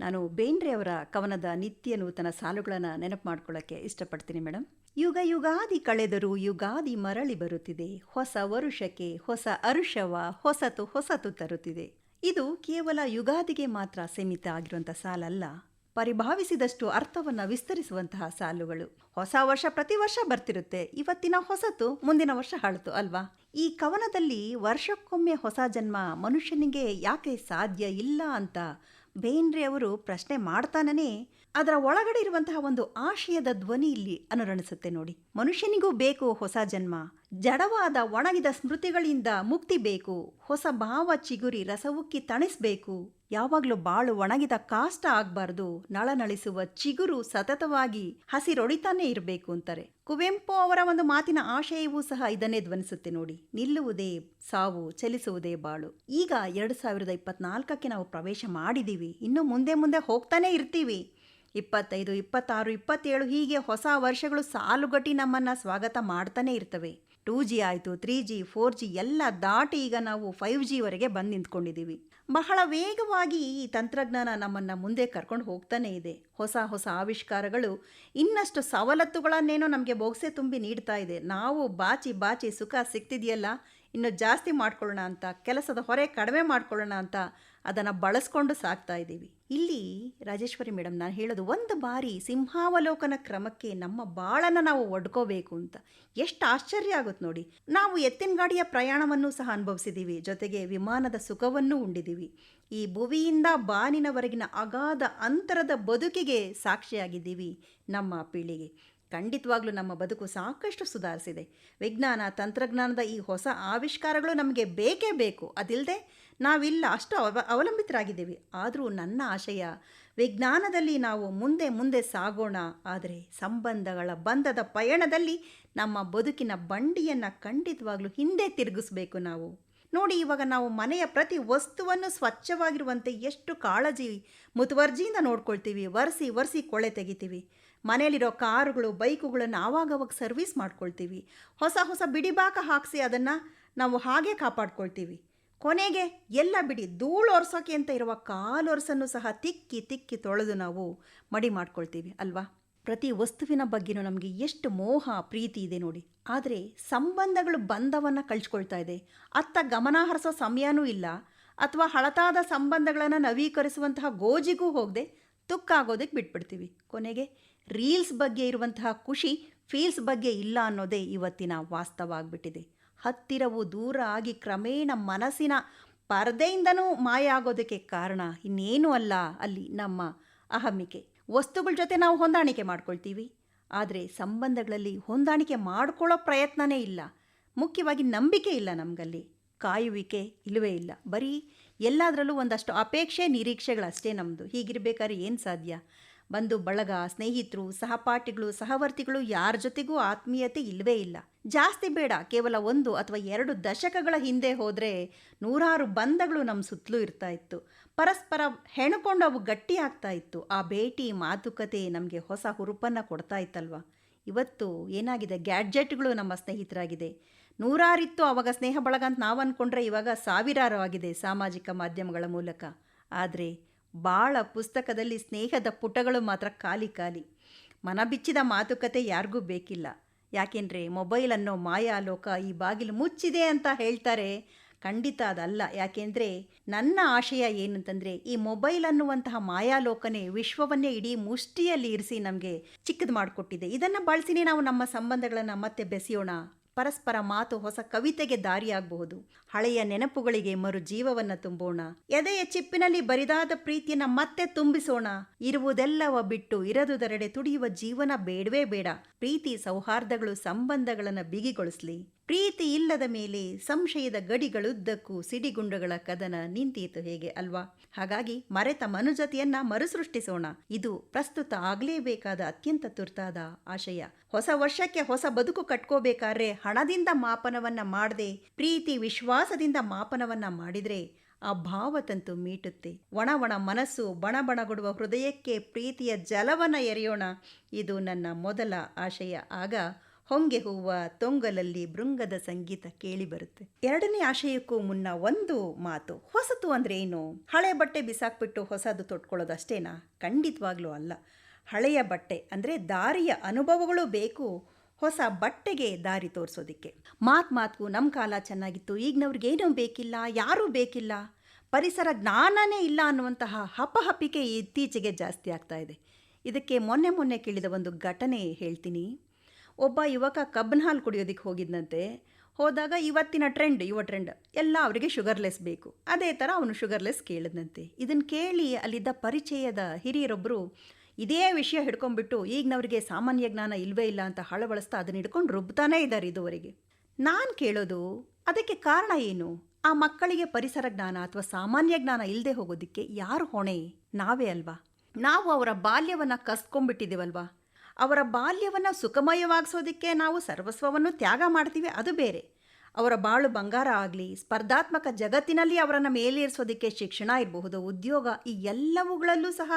ನಾನು ಬೇಂದ್ರೆ ಅವರ ಕವನದ ನಿತ್ಯ ನೂತನ ಸಾಲುಗಳನ್ನು ನೆನಪು ಮಾಡ್ಕೊಳ್ಳೋಕ್ಕೆ ಇಷ್ಟಪಡ್ತೀನಿ ಮೇಡಮ್ ಯುಗ ಯುಗಾದಿ ಕಳೆದರೂ ಯುಗಾದಿ ಮರಳಿ ಬರುತ್ತಿದೆ. ಹೊಸ ವರುಷಕ್ಕೆ ಹೊಸ ಅರುಷವ ಹೊಸತು ಹೊಸತು ತರುತ್ತಿದೆ. ಇದು ಕೇವಲ ಯುಗಾದಿಗೆ ಮಾತ್ರ ಸೀಮಿತ ಆಗಿರುವಂಥ ಸಾಲಲ್ಲ. ಪರಿಭಾವಿಸಿದಷ್ಟು ಅರ್ಥವನ್ನು ವಿಸ್ತರಿಸುವಂತಹ ಸಾಲುಗಳು. ಹೊಸ ವರ್ಷ ಪ್ರತಿ ವರ್ಷ ಬರ್ತಿರುತ್ತೆ. ಇವತ್ತಿನ ಹೊಸತು ಮುಂದಿನ ವರ್ಷ ಹಾಳ್ತು ಅಲ್ವಾ? ಈ ಕವನದಲ್ಲಿ ವರ್ಷಕ್ಕೊಮ್ಮೆ ಹೊಸ ಜನ್ಮ ಮನುಷ್ಯನಿಗೆ ಯಾಕೆ ಸಾಧ್ಯ ಇಲ್ಲ ಅಂತ ಬೇಂದ್ರೆ ಅವರು ಪ್ರಶ್ನೆ ಮಾಡ್ತಾನೇ. ಅದರ ಒಳಗಡೆ ಇರುವಂತಹ ಒಂದು ಆಶಯದ ಧ್ವನಿ ಇಲ್ಲಿ ಅನುರಣಿಸುತ್ತೆ ನೋಡಿ. ಮನುಷ್ಯನಿಗೂ ಬೇಕು ಹೊಸ ಜನ್ಮ. ಜಡವಾದ ಒಣಗಿದ ಸ್ಮೃತಿಗಳಿಂದ ಮುಕ್ತಿ ಬೇಕು. ಹೊಸ ಭಾವ ಚಿಗುರಿ ರಸವುಕ್ಕಿ ತಣಿಸ್ಬೇಕು. ಯಾವಾಗಲೂ ಬಾಳು ಒಣಗಿದ ಕಾಷ್ಟ ಆಗ್ಬಾರ್ದು. ನಳನಳಿಸುವ ಚಿಗುರು ಸತತವಾಗಿ ಹಸಿರೊಡಿತಾನೇ ಇರಬೇಕು ಅಂತಾರೆ. ಕುವೆಂಪು ಅವರ ಒಂದು ಮಾತಿನ ಆಶಯವೂ ಸಹ ಇದನ್ನೇ ಧ್ವನಿಸುತ್ತೆ ನೋಡಿ. ನಿಲ್ಲುವುದೇ ಸಾವು, ಚಲಿಸುವುದೇ ಬಾಳು. ಈಗ ಎರಡು ಸಾವಿರದ ಇಪ್ಪತ್ನಾಲ್ಕಕ್ಕೆ ನಾವು ಪ್ರವೇಶ ಮಾಡಿದ್ದೀವಿ ಇನ್ನು ಮುಂದೆ ಮುಂದೆ ಹೋಗ್ತಾನೆ ಇರ್ತೀವಿ. ಇಪ್ಪತ್ತೈದು, ಇಪ್ಪತ್ತಾರು, ಇಪ್ಪತ್ತೇಳು ಹೀಗೆ ಹೊಸ ವರ್ಷಗಳು ಸಾಲುಗಟ್ಟಿ ನಮ್ಮನ್ನು ಸ್ವಾಗತ ಮಾಡ್ತಾನೆ ಇರ್ತವೆ. ಟೂ ಜಿ ಆಯಿತು, ತ್ರೀ ಜಿ, ಫೋರ್ ಜಿ ಎಲ್ಲ ದಾಟಿ ಈಗ ನಾವು ಫೈವ್ ಜಿವರೆಗೆ ಬಂದು ನಿಂತ್ಕೊಂಡಿದ್ದೀವಿ ಬಹಳ ವೇಗವಾಗಿ ಈ ತಂತ್ರಜ್ಞಾನ ನಮ್ಮನ್ನು ಮುಂದೆ ಕರ್ಕೊಂಡು ಹೋಗ್ತಾನೆ ಇದೆ. ಹೊಸ ಹೊಸ ಆವಿಷ್ಕಾರಗಳು ಇನ್ನಷ್ಟು ಸವಲತ್ತುಗಳನ್ನೇನೋ ನಮಗೆ ಬೊಗಸೆ ತುಂಬಿ ನೀಡ್ತಾ ಇದೆ. ನಾವು ಬಾಚಿ ಬಾಚಿ ಸುಖ ಸಿಗ್ತಿದೆಯಲ್ಲ, ಇನ್ನು ಜಾಸ್ತಿ ಮಾಡ್ಕೊಳ್ಳೋಣ ಅಂತ, ಕೆಲಸದ ಹೊರೆ ಕಡಿಮೆ ಮಾಡ್ಕೊಳ್ಳೋಣ ಅಂತ ಅದನ್ನು ಬಳಸ್ಕೊಂಡು ಸಾಕ್ತಾ ಇದ್ದೀವಿ ಇಲ್ಲಿ ರಾಜೇಶ್ವರಿ ಮೇಡಮ್, ನಾನು ಹೇಳೋದು ಒಂದು ಬಾರಿ ಸಿಂಹಾವಲೋಕನ ಕ್ರಮಕ್ಕೆ ನಮ್ಮ ಬಾಳನ್ನು ನಾವು ಒಡ್ಕೋಬೇಕು ಅಂತ. ಎಷ್ಟು ಆಶ್ಚರ್ಯ ಆಗುತ್ತೆ ನೋಡಿ. ನಾವು ಎತ್ತಿನ ಗಾಡಿಯ ಪ್ರಯಾಣವನ್ನು ಸಹ ಅನುಭವಿಸಿದ್ದೀವಿ ಜೊತೆಗೆ ವಿಮಾನದ ಸುಖವನ್ನು ಉಂಡಿದ್ದೀವಿ ಈ ಭುವಿಯಿಂದ ಬಾನಿನವರೆಗಿನ ಅಗಾಧ ಅಂತರದ ಬದುಕಿಗೆ ಸಾಕ್ಷಿಯಾಗಿದ್ದೀವಿ ನಮ್ಮ ಪೀಳಿಗೆ. ಖಂಡಿತವಾಗ್ಲೂ ನಮ್ಮ ಬದುಕು ಸಾಕಷ್ಟು ಸುಧಾರಿಸಿದೆ. ವಿಜ್ಞಾನ, ತಂತ್ರಜ್ಞಾನದ ಈ ಹೊಸ ಆವಿಷ್ಕಾರಗಳು ನಮಗೆ ಬೇಕೇ ಬೇಕು. ಅದಿಲ್ಲದೆ ನಾವಿಲ್ಲ, ಅಷ್ಟು ಅವ, ಅವಲಂಬಿತರಾಗಿದ್ದೀವಿ. ಆದರೂ ನನ್ನ ಆಶಯ ವಿಜ್ಞಾನದಲ್ಲಿ ನಾವು ಮುಂದೆ ಮುಂದೆ ಸಾಗೋಣ. ಆದರೆ ಸಂಬಂಧಗಳ ಬಂಧದ ಪಯಣದಲ್ಲಿ ನಮ್ಮ ಬದುಕಿನ ಬಂಡಿಯನ್ನು ಖಂಡಿತವಾಗ್ಲೂ ಹಿಂದೆ ತಿರುಗಿಸ್ಬೇಕು ನಾವು. ನೋಡಿ, ಇವಾಗ ನಾವು ಮನೆಯ ಪ್ರತಿ ವಸ್ತುವನ್ನು ಸ್ವಚ್ಛವಾಗಿರುವಂತೆ ಎಷ್ಟು ಕಾಳಜಿ ಮುತುವರ್ಜಿಯಿಂದ ನೋಡ್ಕೊಳ್ತೀವಿ. ಒರೆಸಿ ಒರೆಸಿ ಕೊಳೆ ತೆಗಿತೀವಿ. ಮನೆಯಲ್ಲಿರೋ ಕಾರುಗಳು, ಬೈಕುಗಳನ್ನು ಆವಾಗವಾಗ ಸರ್ವಿಸ್ ಮಾಡ್ಕೊಳ್ತೀವಿ. ಹೊಸ ಹೊಸ ಬಿಡಿಬಾಕ ಹಾಕಿಸಿ ಅದನ್ನು ನಾವು ಹಾಗೆ ಕಾಪಾಡ್ಕೊಳ್ತೀವಿ. ಕೊನೆಗೆ ಎಲ್ಲ ಬಿಡಿ ಧೂಳು ಒರೆಸೋಕೆ ಅಂತ ಇರುವ ಕಾಲೊರೆಸನ್ನು ಸಹ ತಿಕ್ಕಿ ತಿಕ್ಕಿ ತೊಳೆದು ನಾವು ಮಡಿ ಮಾಡ್ಕೊಳ್ತೀವಿ, ಅಲ್ವಾ? ಪ್ರತಿ ವಸ್ತುವಿನ ಬಗ್ಗೆನೂ ನಮಗೆ ಎಷ್ಟು ಮೋಹ, ಪ್ರೀತಿ ಇದೆ ನೋಡಿ. ಆದರೆ ಸಂಬಂಧಗಳು ಬಂಧವನ್ನು ಕಳ್ಸ್ಕೊಳ್ತಾ ಇದೆ. ಅತ್ತ ಗಮನ ಹರಿಸೋ ಸಮಯನೂ ಇಲ್ಲ. ಅಥವಾ ಹಳತಾದ ಸಂಬಂಧಗಳನ್ನು ನವೀಕರಿಸುವಂತಹ ಗೋಜಿಗೂ ಹೋಗದೆ ತುಕ್ಕಾಗೋದಕ್ಕೆ ಬಿಟ್ಬಿಡ್ತೀವಿ. ಕೊನೆಗೆ ರೀಲ್ಸ್ ಬಗ್ಗೆ ಇರುವಂತಹ ಖುಷಿ, ಫೀಲ್ಸ್ ಬಗ್ಗೆ ಇಲ್ಲ ಅನ್ನೋದೇ ಇವತ್ತಿನ ವಾಸ್ತವ ಆಗಿಬಿಟ್ಟಿದೆ. ಹತ್ತಿರವು ದೂರ ಆಗಿ ಕ್ರಮೇಣ ಮನಸ್ಸಿನ ಪರದೆಯಿಂದನೂ ಮಾಯ ಆಗೋದಕ್ಕೆ ಕಾರಣ ಇನ್ನೇನೂ ಅಲ್ಲ ಅಲ್ಲಿ ನಮ್ಮ ಅಹಮಿಕೆ. ವಸ್ತುಗಳ ಜೊತೆ ನಾವು ಹೊಂದಾಣಿಕೆ ಮಾಡ್ಕೊಳ್ತೀವಿ. ಆದರೆ ಸಂಬಂಧಗಳಲ್ಲಿ ಹೊಂದಾಣಿಕೆ ಮಾಡ್ಕೊಳ್ಳೋ ಪ್ರಯತ್ನನೇ ಇಲ್ಲ. ಮುಖ್ಯವಾಗಿ ನಂಬಿಕೆ ಇಲ್ಲ ನಮಗಲ್ಲಿ. ಕಾಯುವಿಕೆ ಇಲ್ಲವೇ ಇಲ್ಲ. ಬರೀ ಎಲ್ಲದರಲ್ಲೂ ಒಂದಷ್ಟು ಅಪೇಕ್ಷೆ ನಿರೀಕ್ಷೆಗಳಷ್ಟೇ ನಮ್ಮದು ಹೀಗಿರ್ಬೇಕಾದ್ರೆ ಏನು ಸಾಧ್ಯ? ಬಂಧು ಬಳಗ, ಸ್ನೇಹಿತರು, ಸಹಪಾಠಿಗಳು, ಸಹವರ್ತಿಗಳು ಯಾರ ಜೊತೆಗೂ ಆತ್ಮೀಯತೆ ಇಲ್ಲವೇ ಇಲ್ಲ. ಜಾಸ್ತಿ ಬೇಡ, ಕೇವಲ ಒಂದು ಅಥವಾ ಎರಡು ದಶಕಗಳ ಹಿಂದೆ ಹೋದರೆ ನೂರಾರು ಬಂಧಗಳು ನಮ್ಮ ಸುತ್ತಲೂ ಇರ್ತಾ ಇತ್ತು. ಪರಸ್ಪರ ಹೆಣಕೊಂಡು ಅವು ಗಟ್ಟಿ ಆಗ್ತಾ ಇತ್ತು. ಆ ಭೇಟಿ, ಮಾತುಕತೆ ನಮಗೆ ಹೊಸ ಹುರುಪನ್ನು ಕೊಡ್ತಾ ಇತ್ತಲ್ವ? ಇವತ್ತು ಏನಾಗಿದೆ? ಗ್ಯಾಡ್ಜೆಟ್ಗಳು ನಮ್ಮ ಸ್ನೇಹಿತರಾಗಿದೆ. ನೂರಾರಿತ್ತು ಅವಾಗ ಸ್ನೇಹ ಬಳಗ ಅಂತ ನಾವು ಅಂದ್ಕೊಂಡ್ರೆ ಇವಾಗ ಸಾವಿರಾರು ಆಗಿದೆ ಸಾಮಾಜಿಕ ಮಾಧ್ಯಮಗಳ ಮೂಲಕ. ಆದರೆ ಭಾಳ ಪುಸ್ತಕದಲ್ಲಿ ಸ್ನೇಹದ ಪುಟಗಳು ಮಾತ್ರ ಖಾಲಿ ಖಾಲಿ. ಮನ ಬಿಚ್ಚಿದ ಮಾತುಕತೆ ಯಾರಿಗೂ ಬೇಕಿಲ್ಲ. ಯಾಕೆಂದರೆ ಮೊಬೈಲ್ ಅನ್ನೋ ಮಾಯಾಲೋಕ ಈ ಬಾಗಿಲು ಮುಚ್ಚಿದೆ ಅಂತ ಹೇಳ್ತಾರೆ. ಖಂಡಿತ ಅದಲ್ಲ. ಯಾಕೆಂದರೆ ನನ್ನ ಆಶಯ ಏನಂತಂದರೆ ಈ ಮೊಬೈಲ್ ಅನ್ನುವಂತಹ ಮಾಯಾಲೋಕನೇ ವಿಶ್ವವನ್ನೇ ಇಡೀ ಮುಷ್ಟಿಯಲ್ಲಿ ಇರಿಸಿ ನಮಗೆ ಚಿಕ್ಕದು ಮಾಡಿಕೊಟ್ಟಿದೆ. ಇದನ್ನು ಬಳಸಿನೇ ನಾವು ನಮ್ಮ ಸಂಬಂಧಗಳನ್ನು ಮತ್ತೆ ಬೆಸೆಯೋಣ. ಪರಸ್ಪರ ಮಾತು ಹೊಸ ಕವಿತೆಗೆ ದಾರಿಯಾಗಬಹುದು. ಹಳೆಯ ನೆನಪುಗಳಿಗೆ ಮರು ಜೀವವನ್ನು ತುಂಬೋಣ. ಎದೆಯ ಚಿಪ್ಪಿನಲ್ಲಿ ಬರಿದಾದ ಪ್ರೀತಿಯನ್ನ ಮತ್ತೆ ತುಂಬಿಸೋಣ. ಇರುವುದೆಲ್ಲವ ಬಿಟ್ಟು ಇರದುದರೆಡೆ ತುಡಿಯುವ ಜೀವನ ಬೇಡವೇ ಬೇಡ. ಪ್ರೀತಿ ಸೌಹಾರ್ದಗಳು, ಸಂಬಂಧಗಳನ್ನು ಬಿಗಿಗೊಳಿಸ್ಲಿ. ಪ್ರೀತಿ ಇಲ್ಲದ ಮೇಲೆ ಸಂಶಯದ ಗಡಿಗಳುದ್ದಕ್ಕೂ ಸಿಡಿಗುಂಡುಗಳ ಕದನ ನಿಂತೀತು ಹೇಗೆ ಅಲ್ವಾ? ಹಾಗಾಗಿ ಮರೆತ ಮನುಜತಿಯನ್ನ ಮರುಸೃಷ್ಟಿಸೋಣ. ಇದು ಪ್ರಸ್ತುತ ಆಗಲೇಬೇಕಾದ ಅತ್ಯಂತ ತುರ್ತಾದ ಆಶಯ. ಹೊಸ ವರ್ಷಕ್ಕೆ ಹೊಸ ಬದುಕು ಕಟ್ಕೋಬೇಕಾದ್ರೆ ಹಣದಿಂದ ಮಾಪನವನ್ನ ಮಾಡದೆ, ಪ್ರೀತಿ ವಿಶ್ವಾಸದಿಂದ ಮಾಪನವನ್ನ ಮಾಡಿದ್ರೆ ಆ ಭಾವತಂತು ಮೀಟುತ್ತೆ. ಒಣ ಒಣ ಮನಸ್ಸು ಬಣಬಣಗೊಡುವ ಹೃದಯಕ್ಕೆ ಪ್ರೀತಿಯ ಜಲವನ್ನ ಎರೆಯೋಣ. ಇದು ನನ್ನ ಮೊದಲ ಆಶಯ. ಆಗ ಹೊಂಗೆ ಹೂವ ತೊಂಗಲಲ್ಲಿ ಭೃಂಗದ ಸಂಗೀತ ಕೇಳಿ ಬರುತ್ತೆ. ಎರಡನೇ ಆಶಯಕ್ಕೂ ಮುನ್ನ ಒಂದು ಮಾತು, ಹೊಸತು ಅಂದ್ರೆ ಏನು? ಹಳೆ ಬಟ್ಟೆ ಬಿಸಾಕ್ಬಿಟ್ಟು ಹೊಸದು ತೊಟ್ಕೊಳ್ಳೋದು ಅಷ್ಟೇನಾ ಖಂಡಿತವಾಗ್ಲೂ ಅಲ್ಲ. ಹಳೆಯ ಬಟ್ಟೆ ಅಂದ್ರೆ ದಾರಿಯ ಅನುಭವಗಳು ಬೇಕು, ಹೊಸ ಬಟ್ಟೆಗೆ ದಾರಿ ತೋರಿಸೋದಕ್ಕೆ. ಮಾತ್ ಮಾತ್ಗೂ ನಮ್ಮ ಕಾಲ ಚೆನ್ನಾಗಿತ್ತು, ಈಗಿನವ್ರಿಗೇನೂ ಬೇಕಿಲ್ಲ, ಯಾರೂ ಬೇಕಿಲ್ಲ. ಪರಿಸರ ಜ್ಞಾನನೇ ಇಲ್ಲ ಅನ್ನುವಂತಹ ಹಪಹಪಿಕೆ ಇತ್ತೀಚೆಗೆ ಜಾಸ್ತಿ ಆಗ್ತಾ ಇದೆ. ಇದಕ್ಕೆ ಮೊನ್ನೆ ಮೊನ್ನೆ ಕೇಳಿದ ಒಂದು ಘಟನೆ ಹೇಳ್ತೀನಿ. ಒಬ್ಬ ಯುವಕ ಕಬ್ಬನ ಹಾಲು ಕುಡಿಯೋದಕ್ಕೆ ಹೋಗಿದ್ದಂತೆ ಹೋದಾಗ ಇವತ್ತಿನ ಟ್ರೆಂಡ್ ಯುವ ಟ್ರೆಂಡ್ ಎಲ್ಲ ಅವರಿಗೆ ಶುಗರ್ಲೆಸ್ ಬೇಕು. ಅದೇ ಥರ ಅವನು ಶುಗರ್ಲೆಸ್ ಕೇಳಿದಂತೆ ಇದನ್ನು ಕೇಳಿ ಅಲ್ಲಿದ್ದ ಪರಿಚಯದ ಹಿರಿಯರೊಬ್ಬರು ಇದೇ ವಿಷಯ ಹಿಡ್ಕೊಂಡ್ಬಿಟ್ಟು ಈಗಿನವರಿಗೆ ಸಾಮಾನ್ಯ ಜ್ಞಾನ ಇಲ್ವೇ ಇಲ್ಲ ಅಂತ ಹಳಬಳಿಸ್ತಾ ಅದನ್ನ ಹಿಡ್ಕೊಂಡು ರುಬ್ತಾನೇ ಇದ್ದಾರೆ ಇದುವರೆಗೆ. ನಾನು ಕೇಳೋದು, ಅದಕ್ಕೆ ಕಾರಣ ಏನು? ಆ ಮಕ್ಕಳಿಗೆ ಪರಿಸರ ಜ್ಞಾನ ಅಥವಾ ಸಾಮಾನ್ಯ ಜ್ಞಾನ ಇಲ್ಲದೆ ಹೋಗೋದಕ್ಕೆ ಯಾರು ಹೊಣೆ? ನಾವೇ ಅಲ್ವಾ? ನಾವು ಅವರ ಬಾಲ್ಯವನ್ನು ಕಸ್ಕೊಂಡ್ಬಿಟ್ಟಿದ್ದೀವಲ್ವಾ? ಅವರ ಬಾಲ್ಯವನ್ನು ಸುಖಮಯವಾಗಿಸೋದಕ್ಕೆ ನಾವು ಸರ್ವಸ್ವವನ್ನು ತ್ಯಾಗ ಮಾಡ್ತೀವಿ, ಅದು ಬೇರೆ. ಅವರ ಬಾಳು ಬಂಗಾರ ಆಗಲಿ, ಸ್ಪರ್ಧಾತ್ಮಕ ಜಗತ್ತಿನಲ್ಲಿ ಅವರನ್ನು ಮೇಲೇರಿಸೋದಕ್ಕೆ ಶಿಕ್ಷಣ ಇರಬಹುದು, ಉದ್ಯೋಗ, ಈ ಎಲ್ಲವುಗಳಲ್ಲೂ ಸಹ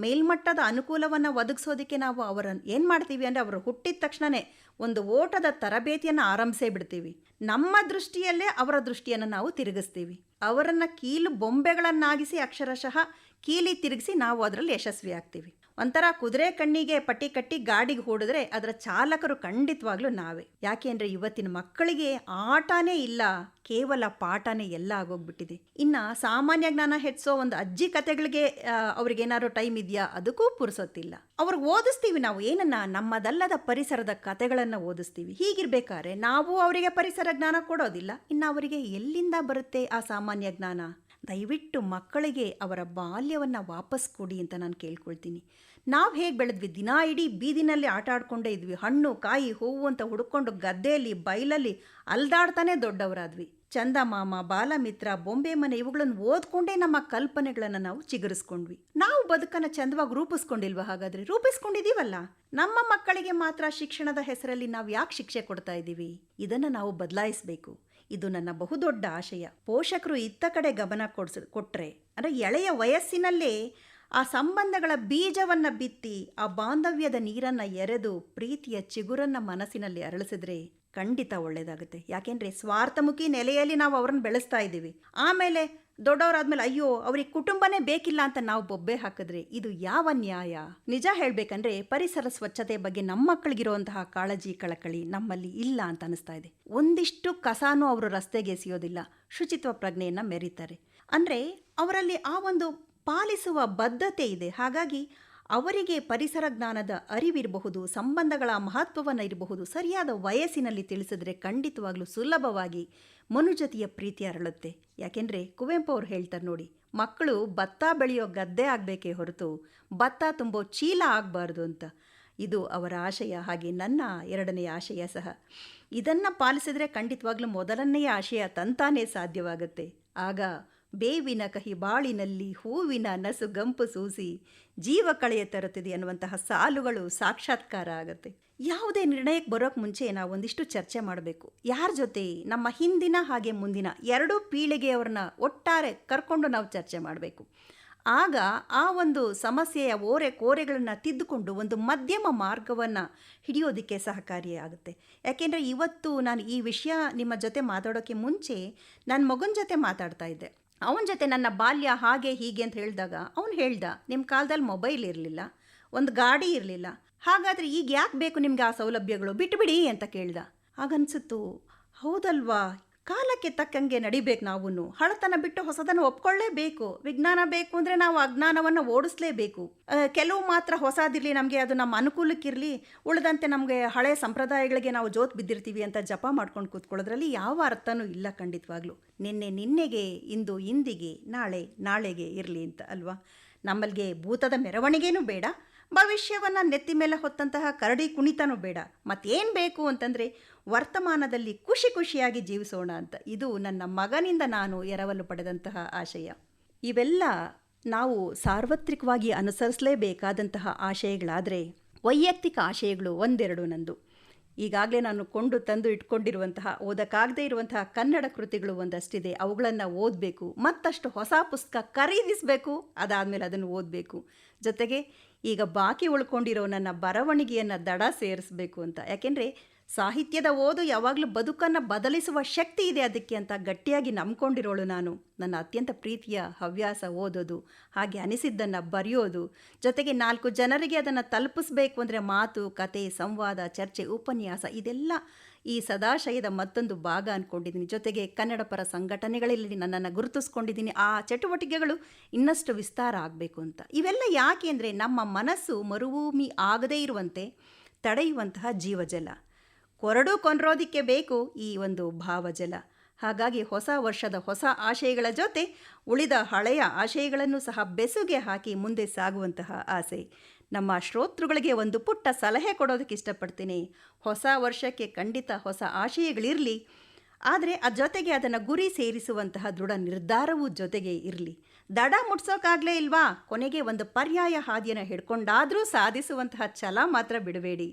ಮೇಲ್ಮಟ್ಟದ ಅನುಕೂಲವನ್ನು ಒದಗಿಸೋದಕ್ಕೆ ನಾವು ಅವರನ್ನು ಏನು ಮಾಡ್ತೀವಿ ಅಂದರೆ ಅವರು ಹುಟ್ಟಿದ ತಕ್ಷಣವೇ ಒಂದು ಓಟದ ತರಬೇತಿಯನ್ನು ಆರಂಭಿಸೇ ಬಿಡ್ತೀವಿ. ನಮ್ಮ ದೃಷ್ಟಿಯಲ್ಲೇ ಅವರ ದೃಷ್ಟಿಯನ್ನು ನಾವು ತಿರುಗಿಸ್ತೀವಿ. ಅವರನ್ನು ಕೀಲು ಬೊಂಬೆಗಳನ್ನಾಗಿಸಿ ಅಕ್ಷರಶಃ ಕೀಲಿ ತಿರುಗಿಸಿ ನಾವು ಅದರಲ್ಲಿ ಯಶಸ್ವಿ ಆಗ್ತೀವಿ ಒಂಥರ ಕುದುರೆ ಕಣ್ಣಿಗೆ ಪಟ್ಟಿ ಕಟ್ಟಿ ಗಾಡಿಗೆ ಹೂಡಿದ್ರೆ ಅದರ ಚಾಲಕರು ಖಂಡಿತವಾಗ್ಲೂ ನಾವೇ. ಯಾಕೆ ಅಂದರೆ ಇವತ್ತಿನ ಮಕ್ಕಳಿಗೆ ಆಟನೇ ಇಲ್ಲ, ಕೇವಲ ಪಾಠನೇ ಎಲ್ಲ ಆಗೋಗ್ಬಿಟ್ಟಿದೆ. ಇನ್ನ ಸಾಮಾನ್ಯ ಜ್ಞಾನ ಹೆಚ್ಚಿಸೋ ಒಂದು ಅಜ್ಜಿ ಕತೆಗಳಿಗೆ ಅವ್ರಿಗೇನಾದ್ರು ಟೈಮ್ ಇದೆಯಾ? ಅದಕ್ಕೂ ಪುರ್ಸೊತ್ತಿಲ್ಲ. ಅವ್ರಿಗೆ ಓದಿಸ್ತೀವಿ ನಾವು, ಏನನ್ನ? ನಮ್ಮದಲ್ಲದ ಪರಿಸರದ ಕತೆಗಳನ್ನ ಓದಿಸ್ತೀವಿ. ಹೀಗಿರ್ಬೇಕಾದ್ರೆ ನಾವು ಅವರಿಗೆ ಪರಿಸರ ಜ್ಞಾನ ಕೊಡೋದಿಲ್ಲ. ಇನ್ನು ಅವರಿಗೆ ಎಲ್ಲಿಂದ ಬರುತ್ತೆ ಆ ಸಾಮಾನ್ಯ ಜ್ಞಾನ? ದಯವಿಟ್ಟು ಮಕ್ಕಳಿಗೆ ಅವರ ಬಾಲ್ಯವನ್ನು ವಾಪಸ್ ಕೊಡಿ ಅಂತ ನಾನು ಕೇಳ್ಕೊಳ್ತೀನಿ. ನಾವು ಹೇಗೆ ಬೆಳೆದ್ವಿ? ದಿನ ಇಡೀ ಬೀದಿನಲ್ಲಿ ಆಟ ಆಡ್ಕೊಂಡೇ ಇದ್ವಿ. ಹಣ್ಣು, ಕಾಯಿ, ಹೂವು ಅಂತ ಹುಡ್ಕೊಂಡು ಗದ್ದೆಯಲ್ಲಿ, ಬೈಲಲ್ಲಿ ಅಲ್ದಾಡ್ತಾನೆ ದೊಡ್ಡವರಾದ್ವಿ. ಚಂದಮಾಮ, ಬಾಲಮಿತ್ರ, ಬೊಂಬೆ ಮನೆ ಇವುಗಳನ್ನು ಓದ್ಕೊಂಡೇ ನಮ್ಮ ಕಲ್ಪನೆಗಳನ್ನು ನಾವು ಚಿಗುರಿಸ್ಕೊಂಡ್ವಿ. ನಾವು ಬದುಕನ್ನು ಚಂದವಾಗಿ ರೂಪಿಸ್ಕೊಂಡಿಲ್ವಾ ಹಾಗಾದ್ರೆ? ರೂಪಿಸ್ಕೊಂಡಿದೀವಲ್ಲ? ನಮ್ಮ ಮಕ್ಕಳಿಗೆ ಮಾತ್ರ ಶಿಕ್ಷಣದ ಹೆಸರಲ್ಲಿ ನಾವು ಯಾಕೆ ಶಿಕ್ಷೆ ಕೊಡ್ತಾ ಇದ್ದೀವಿ? ಇದನ್ನು ನಾವು ಬದಲಾಯಿಸಬೇಕು. ಇದು ನನ್ನ ಬಹುದೊಡ್ಡ ಆಶಯ. ಪೋಷಕರು ಇತ್ತ ಕಡೆ ಗಮನ ಕೊಡ್ಸ ಕೊಟ್ಟರೆ ಅಂದರೆ ಎಳೆಯ ವಯಸ್ಸಿನಲ್ಲೇ ಆ ಸಂಬಂಧಗಳ ಬೀಜವನ್ನು ಬಿತ್ತಿ ಆ ಬಾಂಧವ್ಯದ ನೀರನ್ನು ಎರೆದು ಪ್ರೀತಿಯ ಚಿಗುರನ್ನು ಮನಸ್ಸಿನಲ್ಲಿ ಅರಳಿಸಿದ್ರೆ ಖಂಡಿತ ಒಳ್ಳೆಯದಾಗುತ್ತೆ ಯಾಕೆಂದರೆ ಸ್ವಾರ್ಥಮುಖಿ ನೆಲೆಯಲ್ಲಿ ನಾವು ಅವ್ರನ್ನ ಬೆಳೆಸ್ತಾ ಇದ್ದೀವಿ. ಆಮೇಲೆ ದೊಡ್ಡವರಾದ್ಮೇಲೆ ಅಯ್ಯೋ, ಅವ್ರಿಗೆ ಕುಟುಂಬನೇ ಬೇಕಿಲ್ಲ ಅಂತ ನಾವು ಬೊಬ್ಬೆ ಹಾಕಿದ್ರೆ ಇದು ಯಾವ ನ್ಯಾಯ? ನಿಜ ಹೇಳಬೇಕಂದ್ರೆ ಪರಿಸರ ಸ್ವಚ್ಛತೆ ಬಗ್ಗೆ ನಮ್ಮ ಮಕ್ಕಳಿಗಿರುವಂತಹ ಕಾಳಜಿ, ಕಳಕಳಿ ನಮ್ಮಲ್ಲಿ ಇಲ್ಲ ಅಂತ ಅನಿಸ್ತಾ ಇದೆ. ಒಂದಿಷ್ಟು ಕಸಾನೂ ಅವರು ರಸ್ತೆಗೆ ಎಸೆಯೋದಿಲ್ಲ. ಶುಚಿತ್ವ ಪ್ರಜ್ಞೆಯನ್ನು ಮೆರೀತಾರೆ. ಅಂದರೆ ಅವರಲ್ಲಿ ಆ ಒಂದು ಪಾಲಿಸುವ ಬದ್ಧತೆ ಇದೆ. ಹಾಗಾಗಿ ಅವರಿಗೆ ಪರಿಸರ ಜ್ಞಾನದ ಅರಿವಿರಬಹುದು, ಸಂಬಂಧಗಳ ಮಹತ್ವವನ್ನು ಇರಬಹುದು. ಸರಿಯಾದ ವಯಸ್ಸಿನಲ್ಲಿ ತಿಳಿಸಿದ್ರೆ ಖಂಡಿತವಾಗ್ಲೂ ಸುಲಭವಾಗಿ ಮನುಜತಿಯ ಪ್ರೀತಿ ಅರಳುತ್ತೆ. ಯಾಕೆಂದರೆ ಕುವೆಂಪು ಅವ್ರು ಹೇಳ್ತಾರೆ ನೋಡಿ, ಮಕ್ಕಳು ಭತ್ತ ಬೆಳೆಯೋ ಗದ್ದೆ ಆಗಬೇಕೇ ಹೊರತು ಭತ್ತ ತುಂಬೋ ಚೀಲ ಆಗಬಾರ್ದು ಅಂತ. ಇದು ಅವರ ಆಶಯ, ಹಾಗೆ ನನ್ನ ಎರಡನೆಯ ಆಶಯ ಸಹ. ಇದನ್ನು ಪಾಲಿಸಿದ್ರೆ ಖಂಡಿತವಾಗ್ಲೂ ಮೊದಲನೆಯ ಆಶಯ ತಂತಾನೇ ಸಾಧ್ಯವಾಗುತ್ತೆ. ಆಗ ಬೇವಿನ ಕಹಿ ಬಾಳಿನಲ್ಲಿ ಹೂವಿನ ನಸು ಗಂಪು ಸೂಸಿ ಜೀವ ಕಳೆಯ ತರುತ್ತಿದೆ ಅನ್ನುವಂತಹ ಸಾಲುಗಳು ಸಾಕ್ಷಾತ್ಕಾರ ಆಗುತ್ತೆ. ಯಾವುದೇ ನಿರ್ಣಯಕ್ಕೆ ಬರೋಕ್ಕೆ ಮುಂಚೆ ನಾವು ಒಂದಿಷ್ಟು ಚರ್ಚೆ ಮಾಡಬೇಕು. ಯಾರ ಜೊತೆ, ನಮ್ಮ ಹಿಂದಿನ ಹಾಗೆ ಮುಂದಿನ ಎರಡೂ ಪೀಳಿಗೆಯವ್ರನ್ನ ಒಟ್ಟಾರೆ ಕರ್ಕೊಂಡು ನಾವು ಚರ್ಚೆ ಮಾಡಬೇಕು. ಆಗ ಆ ಒಂದು ಸಮಸ್ಯೆಯ ಓರೆ ಕೋರೆಗಳನ್ನು ತಿದ್ದುಕೊಂಡು ಒಂದು ಮಧ್ಯಮ ಮಾರ್ಗವನ್ನು ಹಿಡಿಯೋದಕ್ಕೆ ಸಹಕಾರಿಯಾಗುತ್ತೆ ಯಾಕೆಂದರೆ ಇವತ್ತು ನಾನು ಈ ವಿಷಯ ನಿಮ್ಮ ಜೊತೆ ಮಾತಾಡೋಕ್ಕೆ ಮುಂಚೆ ನನ್ನ ಮಗನ ಜೊತೆ ಮಾತಾಡ್ತಾ ಇದ್ದೆ. ಅವನ ಜೊತೆ ನನ್ನ ಬಾಲ್ಯ ಹಾಗೆ ಹೀಗೆ ಅಂತ ಹೇಳಿದಾಗ ಅವನು ಹೇಳ್ದ ನಿಮ್ಮ ಕಾಲದಲ್ಲಿ ಮೊಬೈಲ್ ಇರಲಿಲ್ಲ, ಒಂದು ಗಾಡಿ ಇರಲಿಲ್ಲ, ಹಾಗಾದರೆ ಈಗ ಯಾಕೆ ಬೇಕು ನಿಮಗೆ ಆ ಸೌಲಭ್ಯಗಳು? ಬಿಟ್ಟುಬಿಡಿ ಅಂತ ಕೇಳ್ದ. ಆಗನ್ಸುತ್ತು ಹೌದಲ್ವಾ? ಕಾಲಕ್ಕೆ ತಕ್ಕಂಗೆ ನಡಿಬೇಕು ನಾವು ಹಳತನ ಬಿಟ್ಟು ಹೊಸದನ್ನು ಒಪ್ಕೊಳ್ಳೇಬೇಕು. ವಿಜ್ಞಾನ ಬೇಕು ಅಂದರೆ ನಾವು ಅಜ್ಞಾನವನ್ನು ಓಡಿಸ್ಲೇಬೇಕು. ಕೆಲವು ಮಾತ್ರ ಹೊಸದಿರಲಿ, ನಮಗೆ ಅದು ನಮ್ಮ ಅನುಕೂಲಕ್ಕಿರಲಿ, ಉಳಿದಂತೆ ನಮಗೆ ಹಳೆ ಸಂಪ್ರದಾಯಗಳಿಗೆ ನಾವು ಜೋತ್ ಬಿದ್ದಿರ್ತೀವಿ ಅಂತ ಜಪ ಮಾಡ್ಕೊಂಡು ಕೂತ್ಕೊಳ್ಳೋದ್ರಲ್ಲಿ ಯಾವ ಅರ್ಥನೂ ಇಲ್ಲ ಖಂಡಿತವಾಗ್ಲೂ. ನಿನ್ನೆ ನಿನ್ನೆಗೆ, ಇಂದು ಇಂದಿಗೆ, ನಾಳೆ ನಾಳೆಗೆ ಇರಲಿ ಅಂತ ಅಲ್ವಾ? ನಮ್ಮಲ್ಲಿಗೆ ಭೂತದ ಮೆರವಣಿಗೆನೂ ಬೇಡ. ಭವಿಷ್ಯವನ್ನು ನೆತ್ತಿ ಮೇಲೆ ಹೊತ್ತಂತಹ ಕರಡಿ ಕುಣಿತನೂ ಬೇಡ. ಮತ್ತೇನು ಬೇಕು ಅಂತಂದರೆ ವರ್ತಮಾನದಲ್ಲಿ ಖುಷಿ ಖುಷಿಯಾಗಿ ಜೀವಿಸೋಣ ಅಂತ. ಇದು ನನ್ನ ಮಗನಿಂದ ನಾನು ಎರವಲು ಪಡೆದಂತಹ ಆಶಯ. ಇವೆಲ್ಲ ನಾವು ಸಾರ್ವತ್ರಿಕವಾಗಿ ಅನುಸರಿಸಲೇಬೇಕಾದಂತಹ ಆಶಯಗಳಾದರೆ ವೈಯಕ್ತಿಕ ಆಶಯಗಳು ಒಂದೆರಡು ನಂದು. ಈಗಾಗಲೇ ನಾನು ಕೊಂಡು ತಂದು ಇಟ್ಕೊಂಡಿರುವಂತಹ, ಓದಕ್ಕಾಗದೇ ಇರುವಂತಹ ಕನ್ನಡ ಕೃತಿಗಳು ಒಂದಷ್ಟಿದೆ. ಅವುಗಳನ್ನು ಓದಬೇಕು. ಮತ್ತಷ್ಟು ಹೊಸ ಪುಸ್ತಕ ಖರೀದಿಸಬೇಕು. ಅದಾದಮೇಲೆ ಅದನ್ನು ಓದಬೇಕು. ಜೊತೆಗೆ ಈಗ ಬಾಕಿ ಉಳ್ಕೊಂಡಿರೋ ನನ್ನ ಬರವಣಿಗೆಯನ್ನು ದಡ ಸೇರಿಸಬೇಕು ಅಂತ. ಯಾಕೆಂದರೆ ಸಾಹಿತ್ಯದ ಓದು ಯಾವಾಗಲೂ ಬದುಕನ್ನು ಬದಲಿಸುವ ಶಕ್ತಿ ಇದೆ ಅದಕ್ಕೆ ಅಂತ ಗಟ್ಟಿಯಾಗಿ ನಂಬ್ಕೊಂಡಿರೋಳು ನಾನು. ನನ್ನ ಅತ್ಯಂತ ಪ್ರೀತಿಯ ಹವ್ಯಾಸ ಓದೋದು, ಹಾಗೆ ಅನಿಸಿದ್ದನ್ನು ಬರೆಯೋದು, ಜೊತೆಗೆ ನಾಲ್ಕು ಜನರಿಗೆ ಅದನ್ನು ತಲುಪಿಸ್ಬೇಕು ಅಂದರೆ ಮಾತು, ಕತೆ, ಸಂವಾದ, ಚರ್ಚೆ, ಉಪನ್ಯಾಸ ಇದೆಲ್ಲ ಈ ಸದಾಶಯದ ಮತ್ತೊಂದು ಭಾಗ ಅಂದ್ಕೊಂಡಿದ್ದೀನಿ ಜೊತೆಗೆ ಕನ್ನಡ ಪರ ಸಂಘಟನೆಗಳಲ್ಲಿ ನನ್ನನ್ನು ಗುರುತಿಸ್ಕೊಂಡಿದ್ದೀನಿ. ಆ ಚಟುವಟಿಕೆಗಳು ಇನ್ನಷ್ಟು ವಿಸ್ತಾರ ಆಗಬೇಕು ಅಂತ. ಇವೆಲ್ಲ ಯಾಕೆ ನಮ್ಮ ಮನಸ್ಸು ಮರುಭೂಮಿ ಆಗದೇ ಇರುವಂತೆ ತಡೆಯುವಂತಹ ಜೀವಜಲ. ಕೊರಡು ಕೊನ್ರೋದಿಕ್ಕೆ ಬೇಕು ಈ ಒಂದು ಭಾವಜಲ. ಹಾಗಾಗಿ ಹೊಸ ವರ್ಷದ ಹೊಸ ಆಶಯಗಳ ಜೊತೆ ಉಳಿದ ಹಳೆಯ ಆಶಯಗಳನ್ನು ಸಹ ಬೆಸುಗೆ ಹಾಕಿ ಮುಂದೆ ಸಾಗುವಂತಹ ಆಸೆ. ನಮ್ಮ ಶ್ರೋತೃಗಳಿಗೆ ಒಂದು ಪುಟ್ಟ ಸಲಹೆ ಕೊಡೋದಕ್ಕೆ ಇಷ್ಟಪಡ್ತೀನಿ. ಹೊಸ ವರ್ಷಕ್ಕೆ ಖಂಡಿತ ಹೊಸ ಆಶಯಗಳಿರಲಿ. ಆದರೆ ಆ ಜೊತೆಗೆ ಅದನ್ನು ಗುರಿ ಸೇರಿಸುವಂತಹ ದೃಢ ನಿರ್ಧಾರವೂ ಜೊತೆಗೆ ಇರಲಿ. ದಡ ಮುಟ್ಸೋಕ್ಕಾಗಲೇ ಇಲ್ವಾ? ಕೊನೆಗೆ ಒಂದು ಪರ್ಯಾಯ ಹಾದಿಯನ್ನು ಹಿಡ್ಕೊಂಡಾದರೂ ಸಾಧಿಸುವಂತಹ ಛಲ ಮಾತ್ರ ಬಿಡಬೇಡಿ.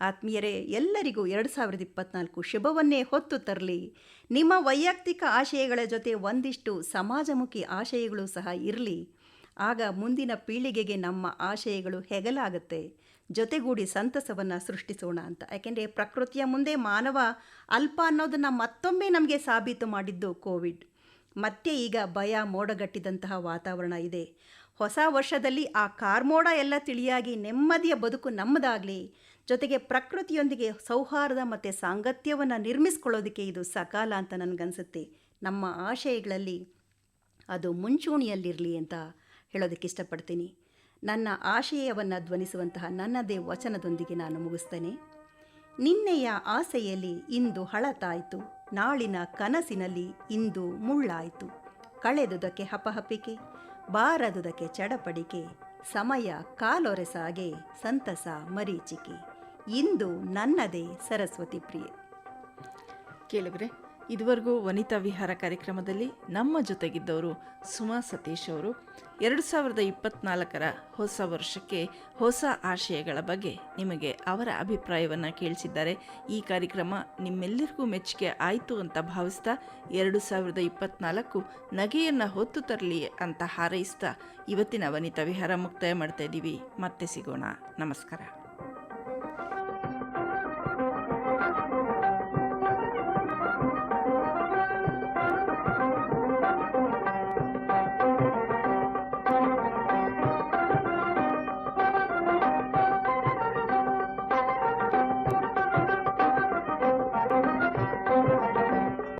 ಆತ್ಮೀಯರೇ, ಎಲ್ಲರಿಗೂ ಎರಡು ಸಾವಿರದ ಇಪ್ಪತ್ನಾಲ್ಕು ಶುಭವನ್ನೇ ಹೊತ್ತು ತರಲಿ. ನಿಮ್ಮ ವೈಯಕ್ತಿಕ ಆಶಯಗಳ ಜೊತೆ ಒಂದಿಷ್ಟು ಸಮಾಜಮುಖಿ ಆಶಯಗಳು ಸಹ ಇರಲಿ. ಆಗ ಮುಂದಿನ ಪೀಳಿಗೆಗೆ ನಮ್ಮ ಆಶಯಗಳು ಹೆಗಲಾಗುತ್ತೆ. ಜೊತೆಗೂಡಿ ಸಂತಸವನ್ನು ಸೃಷ್ಟಿಸೋಣ ಅಂತ. ಯಾಕೆಂದರೆ ಪ್ರಕೃತಿಯ ಮುಂದೆ ಮಾನವ ಅಲ್ಪ ಅನ್ನೋದನ್ನು ಮತ್ತೊಮ್ಮೆ ನಮಗೆ ಸಾಬೀತು ಮಾಡಿದ್ದು ಕೋವಿಡ್. ಮತ್ತೆ ಈಗ ಭಯ ಮೋಡಗಟ್ಟಿದಂತಹ ವಾತಾವರಣ ಇದೆ. ಹೊಸ ವರ್ಷದಲ್ಲಿ ಆ ಕಾರ್ಮೋಡ ಎಲ್ಲ ತಿಳಿಯಾಗಿ ನೆಮ್ಮದಿಯ ಬದುಕು ನಮ್ಮದಾಗಲಿ. ಜೊತೆಗೆ ಪ್ರಕೃತಿಯೊಂದಿಗೆ ಸೌಹಾರ್ದ ಮತ್ತು ಸಾಂಗತ್ಯವನ್ನು ನಿರ್ಮಿಸ್ಕೊಳ್ಳೋದಕ್ಕೆ ಇದು ಸಕಾಲ ಅಂತ ನನಗನ್ಸುತ್ತೆ. ನಮ್ಮ ಆಶಯಗಳಲ್ಲಿ ಅದು ಮುಂಚೂಣಿಯಲ್ಲಿರಲಿ ಅಂತ ಹೇಳೋದಕ್ಕೆ ಇಷ್ಟಪಡ್ತೀನಿ. ನನ್ನ ಆಶಯವನ್ನು ಧ್ವನಿಸುವಂತಹ ನನ್ನದೇ ವಚನದೊಂದಿಗೆ ನಾನು ಮುಗಿಸ್ತೇನೆ. ನಿನ್ನೆಯ ಆಸೆಯಲ್ಲಿ ಇಂದು ಹಳತಾಯಿತು. ನಾಳಿನ ಕನಸಿನಲ್ಲಿ ಇಂದು ಮುಳ್ಳಾಯಿತು. ಕಳೆದುದಕ್ಕೆ ಹಪಹಪಿಕೆ, ಬಾರದುದಕ್ಕೆ ಚಡಪಡಿಕೆ, ಸಮಯ ಕಾಲೊರೆಸಾಗೆ, ಸಂತಸ ಮರೀಚಿಕೆ. ಇಂದು ನನ್ನದೇ ಸರಸ್ವತಿ ಪ್ರಿಯೆ. ಕೇಳಿದ್ರೆ, ಇದುವರೆಗೂ ವನಿತಾ ವಿಹಾರ ಕಾರ್ಯಕ್ರಮದಲ್ಲಿ ನಮ್ಮ ಜೊತೆಗಿದ್ದವರು ಸುಮಾ ಸತೀಶ್ ಅವರು. ಎರಡು ಸಾವಿರದ ಇಪ್ಪತ್ನಾಲ್ಕರ ಹೊಸ ವರ್ಷಕ್ಕೆ ಹೊಸ ಆಶಯಗಳ ಬಗ್ಗೆ ನಿಮಗೆ ಅವರ ಅಭಿಪ್ರಾಯವನ್ನು ಕೇಳಿಸಿದ್ದಾರೆ. ಈ ಕಾರ್ಯಕ್ರಮ ನಿಮ್ಮೆಲ್ಲರಿಗೂ ಮೆಚ್ಚುಗೆ ಆಯಿತು ಅಂತ ಭಾವಿಸ್ತಾ, ಎರಡು ಸಾವಿರದ ಇಪ್ಪತ್ನಾಲ್ಕು ನಗೆಯನ್ನು ಹೊತ್ತು ತರಲಿ ಅಂತ ಹಾರೈಸ್ತಾ ಇವತ್ತಿನ ವನಿತಾ ವಿಹಾರ ಮುಕ್ತಾಯ ಮಾಡ್ತಾ ಇದ್ದೀವಿ. ಮತ್ತೆ ಸಿಗೋಣ. ನಮಸ್ಕಾರ.